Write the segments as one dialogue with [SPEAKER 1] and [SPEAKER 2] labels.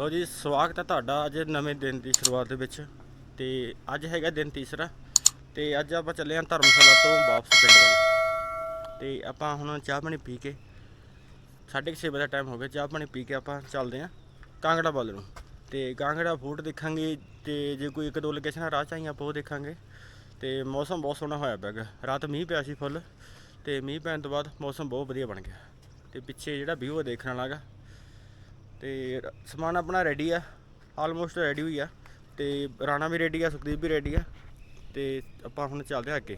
[SPEAKER 1] ਲੋ ਜੀ, ਸਵਾਗਤ ਹੈ ਤੁਹਾਡਾ ਅੱਜ ਨਵੇਂ ਦਿਨ ਦੀ ਸ਼ੁਰੂਆਤ ਦੇ ਵਿੱਚ। ਤੇ ਅੱਜ ਹੈਗਾ ਦਿਨ ਤੀਸਰਾ। ਤੇ ਅੱਜ ਆਪਾਂ ਚੱਲੇ ਹਾਂ ਧਰਮਸ਼ਾਲਾ ਤੋਂ ਵਾਪਸ ਪਿੰਡ ਵੱਲ। ਤੇ ਆਪਾਂ ਹੁਣ ਚਾਹ ਪਾਣੀ ਪੀ ਕੇ 6:30 ਵਜੇ ਦਾ ਟਾਈਮ ਹੋ ਗਿਆ। ਚਾਹ ਪਾਣੀ ਪੀ ਕੇ ਆਪਾਂ ਚੱਲਦੇ ਹਾਂ ਕਾਂਗੜਾ ਵੱਲ ਨੂੰ। ਤੇ ਕਾਂਗੜਾ ਫੂਡ ਦੇਖਾਂਗੇ ਤੇ ਜੇ ਕੋਈ ਇੱਕ ਦੋ ਲੋਕੇਸ਼ਨ ਰਾਹ ਚ ਆਈਆਂ ਆਪਾਂ ਉਹ ਦੇਖਾਂਗੇ। ਤੇ ਮੌਸਮ ਬਹੁਤ ਸੋਹਣਾ ਹੋਇਆ ਪਿਆ ਗਾ ਰਾਤ ਮੀਂਹ ਪਿਆ ਸੀ ਫੁੱਲ। ਤੇ ਮੀਂਹ ਪੈਣ ਤੋਂ ਬਾਅਦ ਮੌਸਮ ਬਹੁਤ ਵਧੀਆ ਬਣ ਗਿਆ। ਤੇ ਪਿੱਛੇ ਜਿਹੜਾ ਵਿਊ ਹੈ ਦੇਖਣ ਵਾਲਾ ਗਾ ਤੇ ਸਮਾਨ ਆਪਣਾ ਰੈਡੀ ਆ ਆਲਮੋਸਟ ਰੈਡੀ ਹੋਈ ਆ, ਤੇ ਰਾਣਾ ਵੀ ਰੈਡੀ ਆ, ਸੁਖਦੀਪ ਵੀ ਰੈਡੀ ਆ, ਤੇ ਆਪਾਂ ਹੁਣ ਚੱਲਦੇ ਆ ਅੱਗੇ।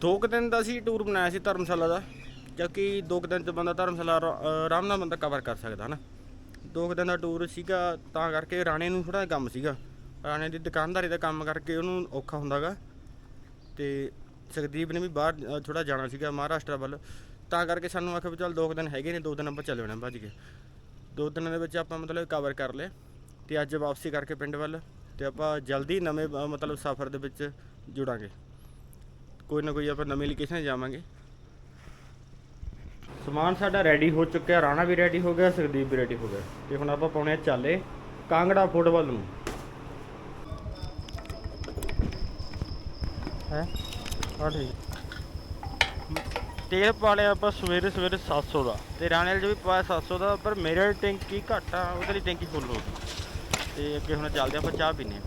[SPEAKER 1] ਦੋ ਕੁ ਦਿਨ ਦਾ ਸੀ ਟੂਰ ਬਣਾਇਆ ਸੀ ਧਰਮਸ਼ਾਲਾ ਦਾ ਕਿਉਂਕਿ ਦੋ ਕੁ ਦਿਨ ਚ ਬੰਦਾ ਧਰਮਸ਼ਾਲਾ ਆਰਾਮ ਨਾਲ ਬੰਦਾ ਕਵਰ ਕਰ ਸਕਦਾ, ਹਨਾ? ਦੋ ਕੁ ਦਿਨ ਦਾ ਟੂਰ ਸੀਗਾ, ਤਾਂ ਕਰਕੇ ਰਾਣੇ ਨੂੰ ਥੋੜਾ ਕੰਮ ਸੀਗਾ। ਰਾਣੇ ਦੀ ਦੁਕਾਨਦਾਰੀ ਦਾ ਕੰਮ ਕਰਕੇ ਉਹਨੂੰ ਔਖਾ ਹੁੰਦਾਗਾ ਤੇ ਸੁਖਦੀਪ ਨੇ ਵੀ ਬਾਹਰ ਥੋੜਾ ਜਾਣਾ ਸੀਗਾ ਮਹਾਰਾਸ਼ਟਰ ਵੱਲ। ਤਾਂ ਕਰਕੇ ਸਾਨੂੰ ਆਖਿਆ ਵੀ ਚੱਲ ਦੋ ਕੁ ਦਿਨ ਹੈਗੇ ਨੇ, ਦੋ ਦਿਨ ਆਪਾਂ ਚੱਲ ਜਾਣਾ ਭੱਜ ਕੇ। ਦੋ ਦਿਨਾਂ ਦੇ ਵਿੱਚ ਆਪਾਂ ਮਤਲਬ ਕਵਰ ਕਰ ਲਏ ਤੇ ਅੱਜ ਵਾਪਸੀ ਕਰਕੇ ਪਿੰਡ ਵੱਲ ਤੇ ਆਪਾਂ ਜਲਦੀ ਨਵੇਂ ਅ, ਮਤਲਬ ਸਫ਼ਰ ਦੇ ਵਿੱਚ ਜੁੜਾਂਗੇ। ਕੋਈ ਨਾ ਕੋਈ ਆਪਾਂ ਨਵੀਂ ਲੋਕੇਸ਼ਨ ਜਾਵਾਂਗੇ। ਸਮਾਨ ਸਾਡਾ ਰੈਡੀ ਹੋ ਚੁੱਕਿਆ ਰਾਣਾ ਵੀ ਰੈਡੀ ਹੋ ਗਿਆ ਸੁਖਦੀਪ ਵੀ ਰੈਡੀ ਹੋ ਗਿਆ। ਤੇ ਹੁਣ ਆਪਾਂ ਪਾਉਣੇ ਆ ਚਾਲੇ ਕਾਂਗੜਾ ਫੁੱਟਬਾਲ ਨੂੰ। ਹੈ? ਆ ਠੀਕ। ਤੇਲ ਪਾ ਲਿਆ ਆਪਾਂ ਸਵੇਰੇ ਸਵੇਰੇ 700 ਦਾ। ਤੇ ਰਾਣੇ ਵਾਲੇ 'ਚ ਵੀ ਪਾਇਆ 700 ਦਾ ਪਰ ਮੇਰੇ ਟੈਂਕੀ ਘੱਟ ਆ ਉਹਦੇ ਲਈ ਟੈਂਕੀ ਫੁੱਲ ਹੋ ਗਈ। ਤੇ ਅੱਗੇ ਹੁਣ ਚੱਲਦੇ ਆਪਾਂ ਚਾਹ ਪੀਨੇ ਆ।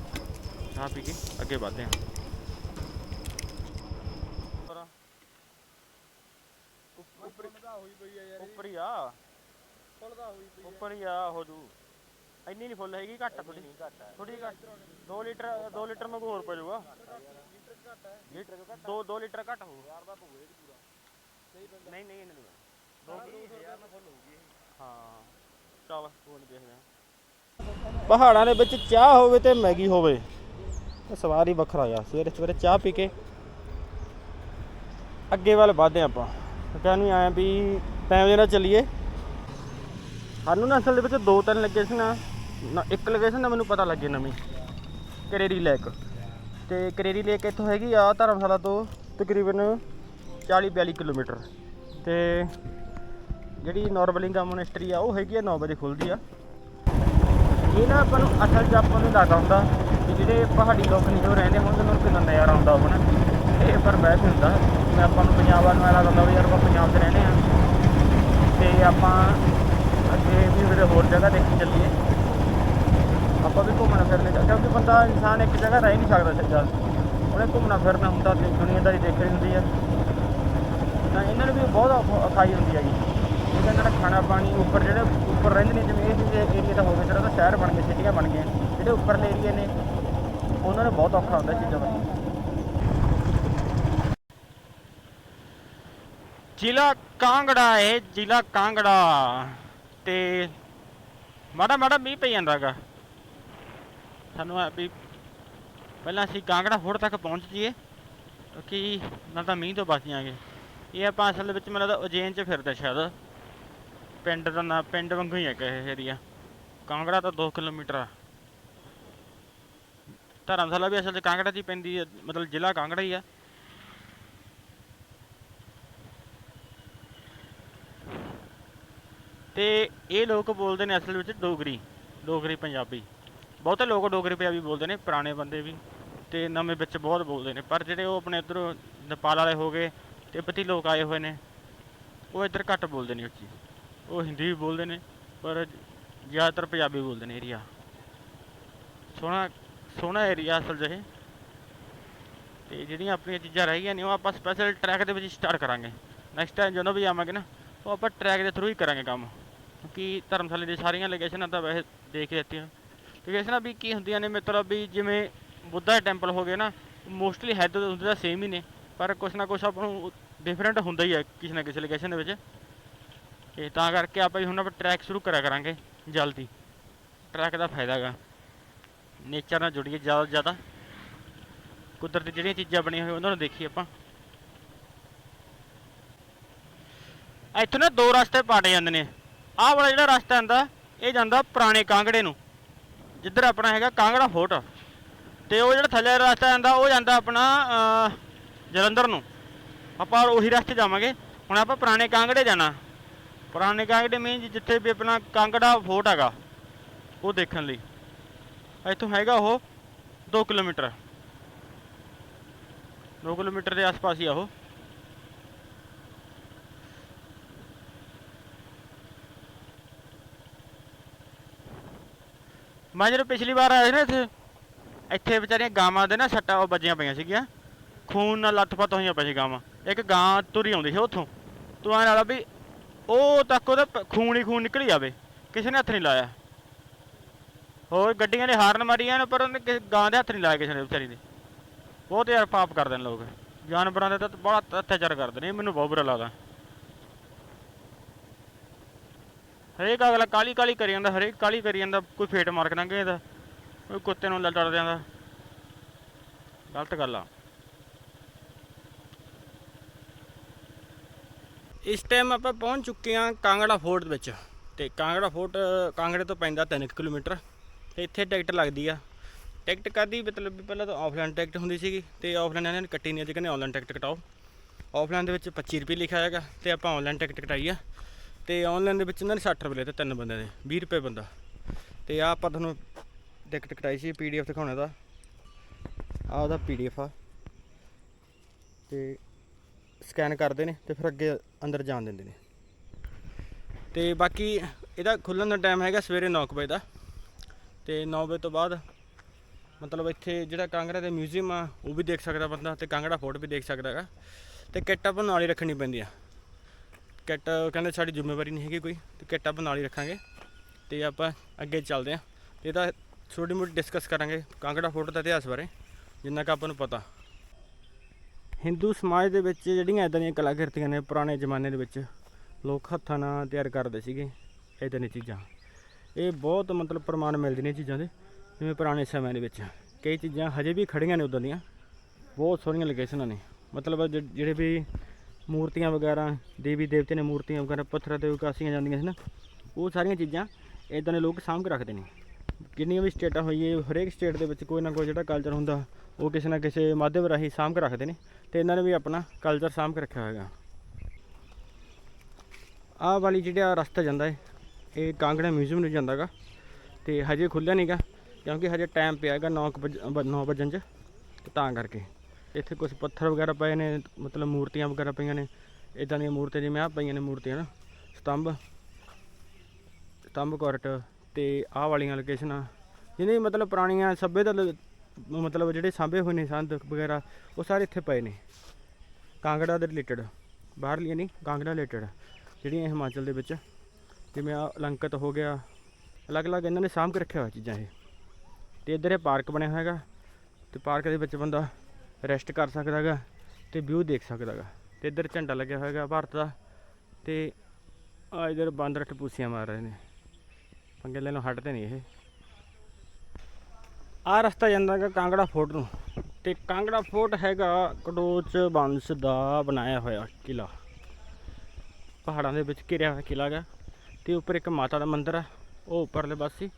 [SPEAKER 1] ਚਾਹ ਪੀ ਕੇ ਅੱਗੇ ਵਧਦੇ ਆ। ਉੱਪਰ ਹੀ ਆ। ਉੱਪਰ ਹੀ ਆ ਹੋ ਜੂ। ਇੰਨੀ ਨਹੀਂ ਫੁੱਲ ਹੈਗੀ ਘੱਟ ਥੋੜੀ ਥੋੜੀ ਘੱਟ 2 ਲੀਟਰ 2 ਲੀਟਰ ਨੂੰ ਹੋਰ ਪੈ ਜਾਊਗਾ ਲੀਟਰ ਦੋ 2 ਲੀਟਰ ਘੱਟ ਹੋਊ। ਯਾਰ ਦਾ ਪੂਰੇ। ਪੂਰਾ ਨਹੀਂ ਨਹੀਂ ਇਹਨਾਂ ਨੂੰ ਦੋ ਯਾਰ ਨਾਲ ਫੁੱਲ ਹੋਊਗੀ ਹਾਂ, ਚਲ ਹੁਣ ਦੇਖਦੇ ਆ ਪਹਾੜਾਂ ਦੇ ਵਿੱਚ ਚਾਹ ਹੋਵੇ ਤੇ ਮੈਗੀ ਹੋਵੇ। ਇਹ ਵੱਖਰਾ ਆ ਸਵੇਰੇ ਸਵੇਰੇ ਚਾਹ ਪੀ ਕੇ ਅੱਗੇ ਵੱਲ ਵਧਦੇ ਆਪਾਂ। ਕਹਿੰਨੂੰ ਆਇਆ ਵੀ ਟਾਈਮ ਦੇ ਨਾਲ ਚੱਲੀਏ। ਸਾਨੂੰ ਨਾ ਅਸਲ ਦੇ ਵਿੱਚ ਦੋ ਤਿੰਨ ਲੋਕੇਸ਼ਨ ਆ। ਨਾ, ਇੱਕ ਲੋਕੇਸ਼ਨ ਦਾ ਮੈਨੂੰ ਪਤਾ ਲੱਗੇ ਨਵੀਂ, ਕਰੇਰੀ ਲੇਕ ਤੇ ਕਰੇਰੀ ਲੇਕ ਇੱਥੋਂ ਹੈਗੀ ਆ ਧਰਮਸ਼ਾਲਾ ਤੋਂ ਤਕਰੀਬਨ 40 42 ਕਿਲੋਮੀਟਰ। ਤੇ ਜਿਹੜੀ ਨੌਰਬਲਿੰਗਾ ਮੋਨੈਸਟਰੀ ਆ, ਉਹ ਹੈਗੀ ਆ 9 ਵਜੇ ਖੁੱਲਦੀ ਆ। ਇਹ ਨਾ ਆਪਾਂ ਨੂੰ ਅਸਲ 'ਚ ਆਪਾਂ ਨੂੰ ਲੱਗਦਾ ਹੁੰਦਾ ਕਿ ਜਿਹੜੇ ਪਹਾੜੀ ਲੋਕ ਨੇ ਜੋ ਰਹਿੰਦੇ ਹੋਣਗੇ ਉਹਨਾਂ ਨੂੰ ਕਿੰਨਾ ਨਜ਼ਾਰਾ ਆਉਂਦਾ ਹੋਣਾ। ਇਹ ਪਰ ਵੈਸੇ ਹੁੰਦਾ। ਮੈਂ ਆਪਾਂ ਨੂੰ ਪੰਜਾਬ ਵਾਲ ਨੂੰ ਲੱਗਦਾ ਵੀ ਯਾਰ ਆਪਾਂ ਪੰਜਾਬ 'ਚ ਰਹਿੰਦੇ ਆ। ਤੇ ਆਪਾਂ ਅੱਗੇ ਵੀ ਵੀਰੇ ਹੋਰ ਜਗ੍ਹਾ ਦੇਖੀ ਚੱਲੀਏ। ਆਪਾਂ ਵੀ ਘੁੰਮਣਾ ਫਿਰਨੇ ਚਾ, ਕਿਉਂਕਿ ਬੰਦਾ ਇਨਸਾਨ ਇੱਕ ਜਗ੍ਹਾ ਰਹਿ ਨਹੀਂ ਸਕਦਾ ਸੱਚਾ ਉਹਨੇ ਘੁੰਮਣਾ ਫਿਰਨਾ ਹੁੰਦਾ ਤੇ ਦੁਨੀਆਦਾਰੀ ਦੇਖਣੀ ਹੁੰਦੀ ਆ। ਤਾਂ ਇਹਨਾਂ ਨੂੰ ਵੀ ਬਹੁਤ ਔਖ- ਔਖਾਈ ਹੁੰਦੀ ਹੈਗੀ। ਇਹਦਾ ਇਹਨਾਂ ਦਾ ਖਾਣਾ ਪਾਣੀ ਉੱਪਰ ਜਿਹੜੇ ਉੱਪਰ ਰਹਿੰਦੇ ਨੇ, ਜਿਵੇਂ ਇਹ ਏਰੀਆ ਦਾ ਹੋਵੇ ਜਿਹੜਾ ਤਾਂ ਸ਼ਹਿਰ ਬਣ ਗਏ, ਸਿਟੀਆਂ ਬਣ ਗਏ ਜਿਹੜੇ ਉੱਪਰਲੇ ਏਰੀਆ ਨੇ, ਉਹਨਾਂ ਨੂੰ ਬਹੁਤ ਔਖਾ ਹੁੰਦਾ ਚੀਜ਼ਾਂ ਦਾ। ਜ਼ਿਲ੍ਹਾ ਕਾਂਗੜਾ ਹੈ ਜ਼ਿਲ੍ਹਾ ਕਾਂਗੜਾ। ਤੇ ਮਾੜਾ ਮਾੜਾ ਮੀਂਹ ਪਈ ਜਾਂਦਾਗਾ ਸਾਨੂੰ ਆ ਵੀ ਪਹਿਲਾਂ ਅਸੀਂ ਕਾਂਗੜਾ ਫੋੜ ਤੱਕ ਪਹੁੰਚ ਜੀਏ ਕਿਉਂਕਿ ਨਾ ਤਾਂ ਮੀਂਹ ਤੋਂ ਬਚ ਜਾਾਂਗੇ ਇਹ ਆਪਾਂ ਅਸਲ ਵਿੱਚ ਮੈਨੂੰ ਲੱਗਦਾ ਉਜੈਨ ਚ ਫਿਰਦੇ ਸ਼ਾਇਦ। ਪਿੰਡ ਦਾ ਨਾ, ਪਿੰਡ ਵਾਂਗੂ ਹੀ ਹੈਗਾ ਇਹ ਏਰੀਆ ਕਾਂਗੜਾ ਤਾਂ 2 ਕਿਲੋਮੀਟਰ ਆ। ਧਰਮਸ਼ਾਲਾ ਵੀ ਅਸਲ 'ਚ ਕਾਂਗੜਾ 'ਚ ਹੀ ਪੈਂਦੀ ਹੈ ਮਤਲਬ ਜ਼ਿਲ੍ਹਾ ਕਾਂਗੜਾ ਹੀ ਆ। ਤੇ ਇਹ ਲੋਕ ਬੋਲਦੇ ਨੇ ਅਸਲ ਵਿੱਚ ਡੋਗਰੀ ਡੋਗਰੀ ਪੰਜਾਬੀ। ਬਹੁਤੇ ਲੋਕ ਡੋਗਰੀ ਪੰਜਾਬੀ ਬੋਲਦੇ ਨੇ, ਪੁਰਾਣੇ ਬੰਦੇ ਵੀ। ਤੇ ਨਵੇਂ ਵਿੱਚ ਬਹੁਤ ਬੋਲਦੇ ਨੇ। ਪਰ ਜਿਹੜੇ ਉਹ ਆਪਣੇ ਇੱਧਰੋਂ ਨੇਪਾਲ ਵਾਲੇ ਹੋ ਗਏ ਤਿੱਬਤੀ ਲੋਕ ਆਏ ਹੋਏ ਨੇ। ਉਹ ਇੱਧਰ ਘੱਟ ਬੋਲਦੇ ਨੇ ਉੱਚੀ। ਉਹ ਹਿੰਦੀ ਵੀ ਬੋਲਦੇ ਨੇ, ਪਰ ਜ਼ਿਆਦਾਤਰ ਪੰਜਾਬੀ ਬੋਲਦੇ ਨੇ ਏਰੀਆ ਸੋਹਣਾ ਸੋਹਣਾ ਏਰੀਆ ਅਸਲ 'ਚ ਇਹ ਤੇ ਜਿਹੜੀਆਂ ਆਪਣੀਆਂ ਚੀਜ਼ਾਂ ਰਹਿ ਗਈਆਂ ਨੇ, ਉਹ ਆਪਾਂ ਸਪੈਸ਼ਲ ਟਰੈਕ ਦੇ ਵਿੱਚ ਸਟਾਰਟ ਕਰਾਂਗੇ। ਨੈਕਸਟ ਟਾਈਮ ਜਦੋਂ ਵੀ ਆਵਾਂਗੇ ਨਾ, ਉਹ ਆਪਾਂ ਟਰੈਕ ਦੇ ਥਰੂ ਹੀ ਕਰਾਂਗੇ ਕੰਮ। ਕਿਉਂਕਿ ਧਰਮਸ਼ਾਲੇ ਦੀ ਸਾਰੀਆਂ ਲੋਕੇਸ਼ਨਾਂ ਤਾਂ ਵੈਸੇ ਦੇਖ ਹੀ ਦਿੱਤੀਆਂ। ਲੋਕੇਸ਼ਨਾਂ ਵੀ ਕੀ ਹੁੰਦੀਆਂ ਨੇ, ਮਤਲਬ ਵੀ ਜਿਵੇਂ ਬੁੱਧਾ ਟੈਂਪਲ ਹੋ ਗਏ ਨਾ ਮੋਸਟਲੀ ਹੈਡ ਹੁੰਦੇ ਤਾਂ ਸੇਮ ਹੀ ਨੇ। ਪਰ ਕੁਛ ਨਾ ਕੁਛ ਆਪਾਂ ਨੂੰ ਡਿਫਰੈਂਟ ਹੁੰਦਾ ਹੀ ਹੈ ਕਿਸੇ ਨਾ ਕਿਸੇ ਲੋਕੇਸ਼ਨ ਦੇ ਵਿੱਚ। ਤੇ ਤਾਂ ਕਰਕੇ ਆਪਾਂ ਵੀ ਹੁਣ ਆਪਾਂ ਟਰੈਕ ਸ਼ੁਰੂ ਕਰਿਆ ਕਰਾਂਗੇ ਜਲਦੀ। ਟਰੈਕ ਦਾ ਫਾਇਦਾ ਹੈਗਾ। ਨੇਚਰ ਨਾਲ ਜੁੜੀਏ ਜ਼ਿਆਦਾ ਤੋਂ ਜ਼ਿਆਦਾ। ਕੁਦਰਤੀ ਜਿਹੜੀਆਂ ਚੀਜ਼ਾਂ ਬਣੀਆਂ ਹੋਈਆਂ ਉਹਨਾਂ ਨੂੰ ਦੇਖੀਏ ਆਪਾਂ। ਇੱਥੋਂ ਨਾ ਦੋ ਰਸਤੇ ਪਾੜੇ ਜਾਂਦੇ ਨੇ। ਆਹ ਵਾਲਾ ਜਿਹੜਾ ਰਸਤਾ ਆਂਦਾ ਇਹ ਜਾਂਦਾ ਪੁਰਾਣੇ ਕਾਂਗੜੇ ਨੂੰ। ਜਿੱਧਰ ਆਪਣਾ ਹੈਗਾ ਕਾਂਗੜਾ ਫੋਰਟ। ਤੇ ਉਹ ਜਿਹੜਾ ਥੱਲੇ ਵਾਲਾ ਰਸਤਾ ਜਾਂਦਾ ਉਹ ਜਾਂਦਾ ਆਪਣਾ ਜਲੰਧਰ ਨੂੰ। ਆਪਾਂ ਉਹੀ ਰਸਤੇ ਜਾਵਾਂਗੇ। ਹੁਣ ਆਪਾਂ ਪੁਰਾਣੇ ਕਾਂਗੜੇ ਜਾਣਾ। ਪੁਰਾਣੇ ਕਾਂਗੜੇ ਮੀਨ ਜਿੱਥੇ ਵੀ ਆਪਣਾ ਕਾਂਗੜਾ ਫੋਰਟ ਹੈਗਾ, ਉਹ ਦੇਖਣ ਲਈ। ਇੱਥੋਂ ਹੈਗਾ ਉਹ 2 ਕਿਲੋਮੀਟਰ। 2 ਕਿਲੋਮੀਟਰ ਦੇ ਆਸ-ਪਾਸ ਹੀ ਆ ਉਹ। ਮੈਂ ਜਦੋਂ ਪਿਛਲੀ ਵਾਰ ਆਇਆ ਸੀ ਨਾ ਇੱਥੇ ਇੱਥੇ ਵਿਚਾਰੀਆਂ ਗਾਵਾਂ ਦੇ ਨਾ ਸੱਟਾਂ ਉਹ ਵੱਜੀਆਂ ਪਈਆਂ ਸੀਗੀਆਂ। ਖੂਨ ਨਾਲ ਲੱਥਪੱਥ ਹੋਈਆਂ ਪਈਆਂ ਗਾਵਾਂ। ਇੱਕ ਗਾਂ ਤੁਰੀ ਆਉਂਦੀ ਸੀ ਉੱਥੋਂ। ਤੂੰ ਐਂ ਲਾ ਵੀ ਉਹ ਤੱਕ ਉਹਦਾ ਖੂਨ ਹੀ ਖੂਨ ਨਿਕਲੀ ਜਾਵੇ। ਕਿਸੇ ਨੇ ਹੱਥ ਨਹੀਂ ਲਾਇਆ। ਹੋਰ ਗੱਡੀਆਂ ਨੇ ਹਾਰਨ ਮਾਰੀਆਂ ਨੇ, ਪਰ ਉਹਨੇ ਕਿਸੇ ਗਾਂ ਦੇ ਹੱਥ ਨਹੀਂ ਲਾਇਆ ਕਿਸੇ ਨੇ ਵਿਚਾਰੀ ਦੇ। ਬਹੁਤ ਯਾਰ ਪਾਪ ਕਰਦੇ ਨੇ ਲੋਕ। ਜਾਨਵਰਾਂ ਦੇ ਤਾਂ ਬੜਾ ਅਤਿਆਚਾਰ ਕਰਦੇ ਨੇ ਮੈਨੂੰ ਬਹੁਤ ਬੁਰਾ ਲੱਗਦਾ। ਹਰੇਕ ਅਗਲਾ ਕਾਲੀ ਕਾਲੀ ਕਰੀ ਜਾਂਦਾ, ਹਰੇਕ ਕਾਲੀ ਕਰੀ ਜਾਂਦਾ, ਕੋਈ ਫੇਟ ਮਾਰ ਕੇ ਲੰਘੇ ਇਹਦਾ ਕੋਈ ਕੁੱਤੇ ਨੂੰ ਲੜ ਜਾਂਦਾ ਗਲਤ ਗੱਲ ਆ। ਇਸ ਟਾਈਮ ਆਪਾਂ ਪਹੁੰਚ ਚੁੱਕੇ ਹਾਂ ਕਾਂਗੜਾ ਫੋਰਟ ਵਿੱਚ ਤੇ ਕਾਂਗੜਾ ਫੋਰਟ, ਕਾਂਗੜੇ ਤੋਂ ਪੈਂਦਾ 3 ਕਿਲੋਮੀਟਰ। ਤੇ ਇੱਥੇ ਟਿਕਟ ਲੱਗਦੀ ਆ। ਟਿਕਟ ਕਾਦੀ ਮਤਲਬ ਪਹਿਲਾਂ ਤਾਂ ਆਫਲਾਈਨ ਟਿਕਟ ਹੁੰਦੀ ਸੀਗੀ ਤੇ ਆਫਲਾਈਨ ਇਹਨਾਂ ਨੇ ਕੱਟੀ ਨਹੀਂ, ਅੱਜ ਕਹਿੰਦੇ ਆਨਲਾਈਨ ਟਿਕਟ ਕਟਾਓ। ਆਫਲਾਈਨ ਦੇ ਵਿੱਚ 25 ਰੁਪਏ ਲਿਖਿਆ ਹੈਗਾ ਤੇ ਆਪਾਂ ਆਨਲਾਈਨ ਟਿਕਟ ਕਟਾਈ ਆ। ਤੇ ਆਨਲਾਈਨ ਦੇ ਵਿੱਚ ਇਹਨਾਂ ਨੇ 60 ਰੁਪਏ ਲਏ ਤੇ ਤਿੰਨ ਬੰਦਿਆਂ ਦੇ 20 ਰੁਪਏ ਬੰਦਾ। ਤੇ ਆ ਆਪਾਂ ਤੁਹਾਨੂੰ ਟਿਕਟ ਕਟਾਈ ਸੀ ਪੀਡੀਐਫ ਦਿਖਾਉਣਾ ਦਾ। ਆ ਉਹਦਾ ਪੀਡੀਐਫ ਆ। ਤੇ ਸਕੈਨ ਕਰਦੇ ਨੇ ਤੇ ਫਿਰ ਅੱਗੇ ਅੰਦਰ ਜਾਣ ਦਿੰਦੇ ਨੇ। ਤੇ ਬਾਕੀ ਇਹਦਾ ਖੁੱਲਣ ਦਾ ਟਾਈਮ ਹੈਗਾ ਸਵੇਰੇ 9 ਵਜੇ ਦਾ। ਤੇ 9 ਵਜੇ ਤੋਂ ਬਾਅਦ ਮਤਲਬ ਇੱਥੇ ਜਿਹੜਾ ਕਾਂਗੜਾ ਦੇ ਮਿਊਜ਼ੀਅਮ ਆ, ਉਹ ਵੀ ਦੇਖ ਸਕਦਾ ਬੰਦਾ ਤੇ ਕਾਂਗੜਾ ਫੋਰਟ ਵੀ ਦੇਖ ਸਕਦਾ ਹੈਗਾ। ਤੇ ਕਿੱਟ ਆਪਾਂ ਨਾਲ ਹੀ ਰੱਖਣੀ ਪੈਂਦੀ ਆ। ਕਿੱਟ ਕਹਿੰਦੇ ਸਾਡੀ ਜ਼ਿੰਮੇਵਾਰੀ ਨਹੀਂ ਹੈਗੀ ਕੋਈ, ਤੇ ਕਿੱਟ ਆਪਾਂ ਨਾਲ ਹੀ ਰੱਖਾਂਗੇ। ਤੇ ਆਪਾਂ ਅੱਗੇ ਚੱਲਦੇ ਆ। ਤੇ ਇਹਦਾ ਛੋਟੀ ਮੋਟੀ ਡਿਸਕਸ ਕਰਾਂਗੇ ਕਾਂਗੜਾ ਫੋਰਟ ਦਾ ਇਤਿਹਾਸ ਬਾਰੇ, ਜਿੰਨਾ ਕੁ ਆਪਾਂ ਨੂੰ ਪਤਾ। ਹਿੰਦੂ ਸਮਾਜ ਦੇ ਵਿੱਚ ਜਿਹੜੀਆਂ ਇਦਾਂ ਦੀਆਂ ਕਲਾਕ੍ਰਿਤੀਆਂ ਨੇ ਪੁਰਾਣੇ ਜ਼ਮਾਨੇ ਦੇ ਵਿੱਚ, ਲੋਕ ਹੱਥਾਂ ਨਾਲ ਤਿਆਰ ਕਰਦੇ ਸੀਗੇ ਇਦਾਂ ਦੀਆਂ ਚੀਜ਼ਾਂ। ਇਹ ਬਹੁਤ ਮਤਲਬ ਪ੍ਰਮਾਣ ਮਿਲਦੇ ਨੇ ਇਹ ਚੀਜ਼ਾਂ ਦੇ, ਜਿਵੇਂ ਪੁਰਾਣੇ ਸਮਿਆਂ ਦੇ ਵਿੱਚ। ਕਈ ਚੀਜ਼ਾਂ ਹਜੇ ਵੀ ਖੜੀਆਂ ਨੇ ਉਦਾਂ ਦੀਆਂ, ਬਹੁਤ ਸੋਹਣੀਆਂ ਲੋਕੇਸ਼ਨਾਂ ਨੇ। ਮਤਲਬ ਜਿ- ਜਿਹੜੇ ਵੀ ਮੂਰਤੀਆਂ ਵਗੈਰਾ, ਦੇਵੀ ਦੇਵਤੇ ਨੇ ਮੂਰਤੀਆਂ ਵਗੈਰਾ, ਪੱਥਰਾਂ ਤੇ ਉਕਾਸੀਆਂ ਜਾਂਦੀਆਂ ਸੀ ਨਾ, ਉਹ ਸਾਰੀਆਂ ਚੀਜ਼ਾਂ ਇਦਾਂ ਦੇ ਲੋਕ ਸਾਂਭ ਕੇ ਰੱਖਦੇ ਨੇ। ਜਿੰਨੀਆਂ ਵੀ ਸਟੇਟਾਂ ਹੋਈਏ ਹਰੇਕ ਸਟੇਟ ਦੇ ਵਿੱਚ ਕੋਈ ਨਾ ਕੋਈ ਜਿਹੜਾ ਕਲਚਰ ਹੁੰਦਾ, ਉਹ ਕਿਸੇ ਨਾ ਕਿਸੇ ਮਾਧਿਅਮ ਰਾਹੀਂ ਸਾਂਭ ਕੇ ਰੱਖਦੇ ਨੇ। ਤੇ ਇਹਨਾਂ ਨੇ ਵੀ ਆਪਣਾ ਕਲਚਰ ਸਾਂਭ ਕੇ ਰੱਖਿਆ ਹੋਏਗਾ ਆਹ ਵਾਲੀ ਜਿਹੜਾ ਰਸਤਾ ਜਾਂਦਾ ਹੈ ਇਹ ਕਾਂਗੜਾ ਮਿਊਜ਼ੀਅਮ ਨੂੰ ਜਾਂਦਾਗਾ ਤੇ ਹਜੇ ਖੁੱਲਿਆ ਨਹੀਂਗਾ ਕਿਉਂਕਿ ਹਜੇ ਟਾਈਮ ਪਿਆ ਹੈਗਾ 9 9 ਵਜਣ ਚ, ਤਾਂ ਕਰਕੇ। ਇੱਥੇ ਕੁਝ ਪੱਥਰ ਵਗੈਰਾ ਪਏ ਨੇ, ਮਤਲਬ ਮੂਰਤੀਆਂ ਵਗੈਰਾ ਪਈਆਂ ਨੇ ਇਦਾਂ ਦੀਆਂ ਮੂਰਤੀਆਂ ਜਿਵੇਂ ਆਹ ਪਈਆਂ ਨੇ ਮੂਰਤੀਆਂ ਨਾ, ਸਤੰਭ ਸਤੰਭ ਕੋਰਟ ਤੇ ਆਹ ਵਾਲੀਆਂ ਲੋਕੇਸ਼ਨਾਂ ਜਿਹਨੇ ਮਤਲਬ ਪੁਰਾਣੀਆਂ ਸੱਭਿਅਤਾ ਲ- ਮਤਲਬ ਜਿਹੜੇ ਸਾਂਭੇ ਹੋਏ ਨੇ ਸੰਦ ਵਗੈਰਾ, ਉਹ ਸਾਰੇ ਇੱਥੇ ਪਏ ਨੇ। ਕਾਂਗੜਾ ਦੇ ਰਿਲੇਟਡ ਬਾਹਰਲੀਆਂ ਨਹੀਂ, ਕਾਂਗੜਾ ਰਿਲੇਟਡ ਜਿਹੜੀਆਂ ਹਿਮਾਚਲ ਦੇ ਵਿੱਚ। ਜਿਵੇਂ ਆ ਲੰਕਤ ਹੋ ਗਿਆ, ਅਲੱਗ-ਅਲੱਗ ਇਹਨਾਂ ਨੇ ਸਾਂਭ ਕੇ ਰੱਖਿਆ ਹੋਇਆ ਚੀਜ਼ਾਂ ਇਹ। ਤੇ ਇੱਧਰ ਇਹ ਪਾਰਕ ਬਣਿਆ ਹੋਇਆ ਹੈਗਾ, ਤੇ ਪਾਰਕ ਦੇ ਵਿੱਚ ਬੰਦਾ ਰੈਸਟ ਕਰ ਸਕਦਾ ਹੈਗਾ ਤੇ ਵਿਊ ਦੇਖ ਸਕਦਾ ਹੈਗਾ। ਤੇ ਇੱਧਰ ਝੰਡਾ ਲੱਗਿਆ ਹੋਇਆ ਹੈਗਾ ਭਾਰਤ ਦਾ, ਤੇ ਆ ਇੱਧਰ ਬਾਂਦਰ ਟਪੂਸੀਆਂ ਮਾਰ ਰਹੇ ਨੇ। ਪੰਗੇ ਲੈਣੋਂ ਹਟਦੇ ਨਹੀਂ ਇਹ। ਆ ਰਸਤਾ ਜਾਂਦਾ ਹੈਗਾ ਕਾਂਗੜਾ ਫੋਰਟ ਨੂੰ ਤੇ ਕਾਂਗੜਾ ਫੋਰਟ ਹੈਗਾ ਕਡੋਚ ਬੰਸ ਦਾ ਬਣਾਇਆ ਹੋਇਆ ਕਿਲਾ ਪਹਾੜਾਂ ਦੇ ਵਿੱਚ ਘਿਰਿਆ ਹੋਇਆ ਕਿਲਾ ਹੈਗਾ ਤੇ ਉੱਪਰ ਇੱਕ ਮਾਤਾ ਦਾ ਮੰਦਿਰ ਆ, ਉਹ ਉੱਪਰਲੇ ਪਾਸੇ।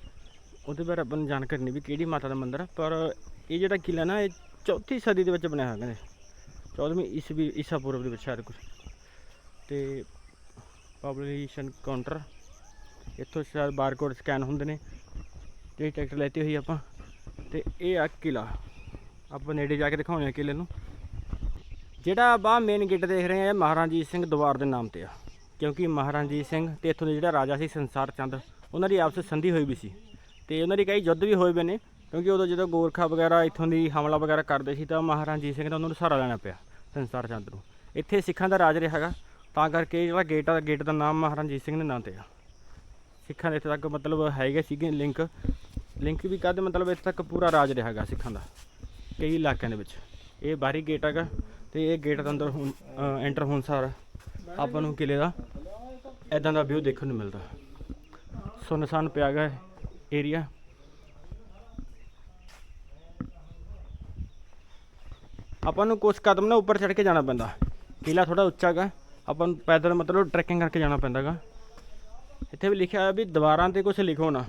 [SPEAKER 1] ਉਹਦੇ ਬਾਰੇ ਆਪਾਂ ਨੂੰ ਜਾਣਕਾਰੀ ਨਹੀਂ ਵੀ ਕਿਹੜੀ ਮਾਤਾ ਦਾ ਮੰਦਿਰ ਆ, ਪਰ ਇਹ ਜਿਹੜਾ ਕਿਲਾ ਨਾ, ਇਹ ਚੌਥੀ ਸਦੀ ਦੇ ਵਿੱਚ ਬਣਿਆ ਹੋਇਆ ਕਹਿੰਦੇ। 14ਵੀਂ ਈਸਵੀ, ਈਸਾ ਪੂਰਵ ਦੇ ਵਿੱਚ ਸ਼ਾਇਦ ਕੁਝ ਤੇ ਪਬਲਿਸ਼ਨ ਕਾਊਂਟਰ ਇੱਥੋਂ ਸ਼ਾਇਦ ਬਾਰਕੋਡ ਸਕੈਨ ਹੁੰਦੇ ਨੇ। ਜਿਹੜੀ ਟਿਕਟ ਲੈਤੀ ਹੋਈ ਆਪਾਂ। ਤੇ ਇਹ ਆ ਕਿਲਾ। ਆਪਾਂ ਨੇੜੇ ਜਾ ਕੇ ਦਿਖਾਉਂਦੇ ਆ ਕਿਲੇ ਨੂੰ। ਜਿਹੜਾ ਬਾ ਮੇਨ ਗੇਟ ਦੇਖ ਰਹੇ ਆ ਇਹ ਮਹਾਰਾਜੀਤ ਸਿੰਘ ਦਵਾਰ ਦੇ ਨਾਮ ਤੇ ਆ। ਕਿਉਂਕਿ ਮਹਾਰਾਜੀਤ ਸਿੰਘ ਤੇ ਇੱਥੋਂ ਦੇ ਜਿਹੜਾ ਰਾਜਾ ਸੀ ਸੰਸਾਰ ਚੰਦ, ਉਹਨਾਂ ਦੀ ਆਪਸ ਵਿੱਚ ਸੰਧੀ ਹੋਈ ਵੀ ਸੀ। ਤੇ ਉਹਨਾਂ ਦੀ ਕਈ ਯੁੱਧ ਵੀ ਹੋਏ ਪਏ ਨੇ, ਕਿਉਂਕਿ ਉਦੋਂ ਜਦੋਂ ਗੋਰਖਾ ਵਗੈਰਾ ਇੱਥੋਂ ਦੀ ਹਮਲਾ ਵਗੈਰਾ ਕਰਦੇ ਸੀ, ਤਾਂ ਮਹਾਰਾਜੀਤ ਸਿੰਘ ਦਾ ਉਹਨਾਂ ਨੂੰ ਸਹਾਰਾ ਲੈਣਾ ਪਿਆ ਸੰਸਾਰ ਚੰਦ ਨੂੰ। ਇੱਥੇ ਸਿੱਖਾਂ ਦਾ ਰਾਜ ਰਿਹਾ ਹੈਗਾ, ਤਾਂ ਕਰਕੇ ਜਿਹੜਾ ਗੇਟ ਆ ਗੇਟ ਦਾ ਨਾਮ ਮਹਾਰਾਜੀਤ ਸਿੰਘ ਦੇ ਨਾਂ ਤੇ ਆ। ਸਿੱਖਾਂ ਦੇ ਇੱਥੇ ਤੱਕ ਮਤਲਬ ਹੈਗੇ ਸੀਗੇ ਲਿੰਕ ਲਿੰਕ ਵੀ ਕਾਹਦੇ ਮਤਲਬ ਇੱਥੇ ਤੱਕ ਪੂਰਾ ਰਾਜ ਰਿਹਾ ਹੈਗਾ ਸਿੱਖਾਂ ਦਾ, ਕਈ ਇਲਾਕਿਆਂ ਦੇ ਵਿੱਚ। ਇਹ ਬਾਹਰੀ ਗੇਟ ਹੈਗਾ ਤੇ ਇਹ ਗੇਟ ਦੇ ਅੰਦਰ ਹੁਣ ਐਂਟਰ ਹੋਣ ਸਾਰ ਆਪਾਂ ਨੂੰ ਕਿਲੇ ਦਾ ਐਦਾਂ ਦਾ ਵਿਊ ਦੇਖਣ ਨੂੰ ਮਿਲਦਾ। ਸੁਨਸਾਨ ਪਿਆ ਗਾ ਏਰੀਆ ਆਪਾਂ ਨੂੰ ਕੁਝ ਕਦਮ ਨਾ ਉੱਪਰ ਚੜ੍ਹ ਕੇ ਜਾਣਾ ਪੈਂਦਾ। ਕਿਲਾ ਥੋੜਾ ਉੱਚਾ ਹੈਗਾ, ਆਪਾਂ ਨੂੰ ਪੈਦਲ ਮਤਲਬ ਟਰੈਕਿੰਗ ਕਰਕੇ ਜਾਣਾ ਪੈਂਦਾ ਗਾ ਇੱਥੇ ਵੀ ਲਿਖਿਆ ਹੋਇਆ ਵੀ ਦੀਵਾਰਾਂ ਤੇ ਕੁਝ ਲਿਖੋ ਨਾ।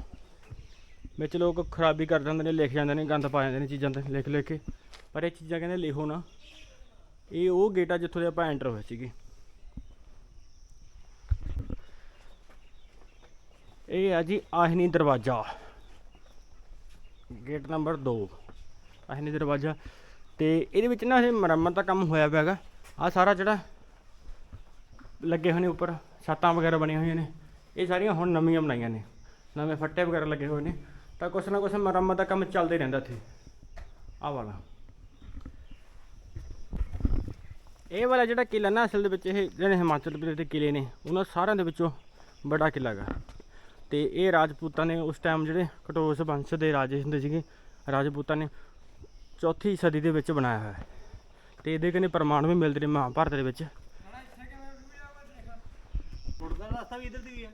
[SPEAKER 1] ਵਿੱਚ ਲੋਕ ਖਰਾਬੀ ਕਰ ਜਾਂਦੇ ਨੇ, ਲਿਖ ਜਾਂਦੇ ਨੇ, ਗੰਦ ਪਾ ਜਾਂਦੇ ਨੇ ਚੀਜ਼ਾਂ ਤੇ, ਲਿਖ ਲਿਖ ਕੇ। ਪਰ ਇਹ ਚੀਜ਼ਾਂ ਕਹਿੰਦੇ ਲਿਖੋ ਨਾ। ਇਹ ਉਹ ਗੇਟ ਆ ਜਿੱਥੋਂ ਦੇ ਆਪਾਂ ਐਂਟਰ ਹੋਏ ਸੀਗੇ। ਇਹ ਆ ਜੀ ਆਹਨੀ ਦਰਵਾਜ਼ਾ। ਗੇਟ ਨੰਬਰ 2 ਆਹ ਦਰਵਾਜ਼ਾ। ਤੇ ਇਹਦੇ ਵਿੱਚ ਨਾ ਇਹ ਮੁਰੰਮਤ ਦਾ ਕੰਮ ਹੋਇਆ ਪਿਆ ਹੈਗਾ। ਆ ਸਾਰਾ ਜਿਹੜਾ ਲੱਗੇ ਹੋਏ ਨੇ ਉੱਪਰ, ਛੱਤਾਂ ਵਗੈਰਾ ਬਣੀਆਂ ਹੋਈਆਂ ਨੇ। ਇਹ ਸਾਰੀਆਂ ਹੁਣ ਨਵੀਆਂ ਬਣਾਈਆਂ ਨੇ। ਨਵੇਂ ਫੱਟੇ ਵਗੈਰਾ ਲੱਗੇ ਹੋਏ ਨੇ। ਤਾਂ ਕੁਛ ਨਾ ਕੁਛ ਮੁਰੰਮਤ ਦਾ ਕੰਮ ਚੱਲਦਾ ਹੀ ਰਹਿੰਦਾ ਇੱਥੇ। ਆਹ ਵਾਲਾ। ਇਹ ਵਾਲਾ ਜਿਹੜਾ ਕਿਲਾ ਨਾ ਅਸਲ ਦੇ ਵਿੱਚ ਇਹ ਜਿਹੜੇ ਹਿਮਾਚਲ ਪ੍ਰਦੇਸ਼ ਦੇ ਕਿਲੇ ਨੇ, ਉਹਨਾਂ ਸਾਰਿਆਂ ਦੇ ਵਿੱਚੋਂ ਬੜਾ ਕਿਲਾ ਹੈਗਾ ਤੇ ਇਹ ਰਾਜਪੂਤਾਂ ਨੇ ਉਸ ਟਾਈਮ ਜਿਹੜੇ ਕਟੋਸ ਵੰਸ਼ ਦੇ ਰਾਜੇ ਹੁੰਦੇ ਸੀਗੇ, ਰਾਜਪੂਤਾਂ ਨੇ ਚੌਥੀ ਸਦੀ ਦੇ ਵਿੱਚ ਬਣਾਇਆ ਹੋਇਆ ਹੈ। ਤੇ ਇਹਦੇ ਕਹਿੰਦੇ ਪ੍ਰਮਾਣ ਵੀ ਮਿਲਦੇ ਨੇ ਮਹਾਭਾਰਤ ਦੇ ਵਿੱਚ।
[SPEAKER 2] ਉੜਦਾ ਰਸਤਾ ਵੀ ਇਧਰ ਦੀ ਹੈ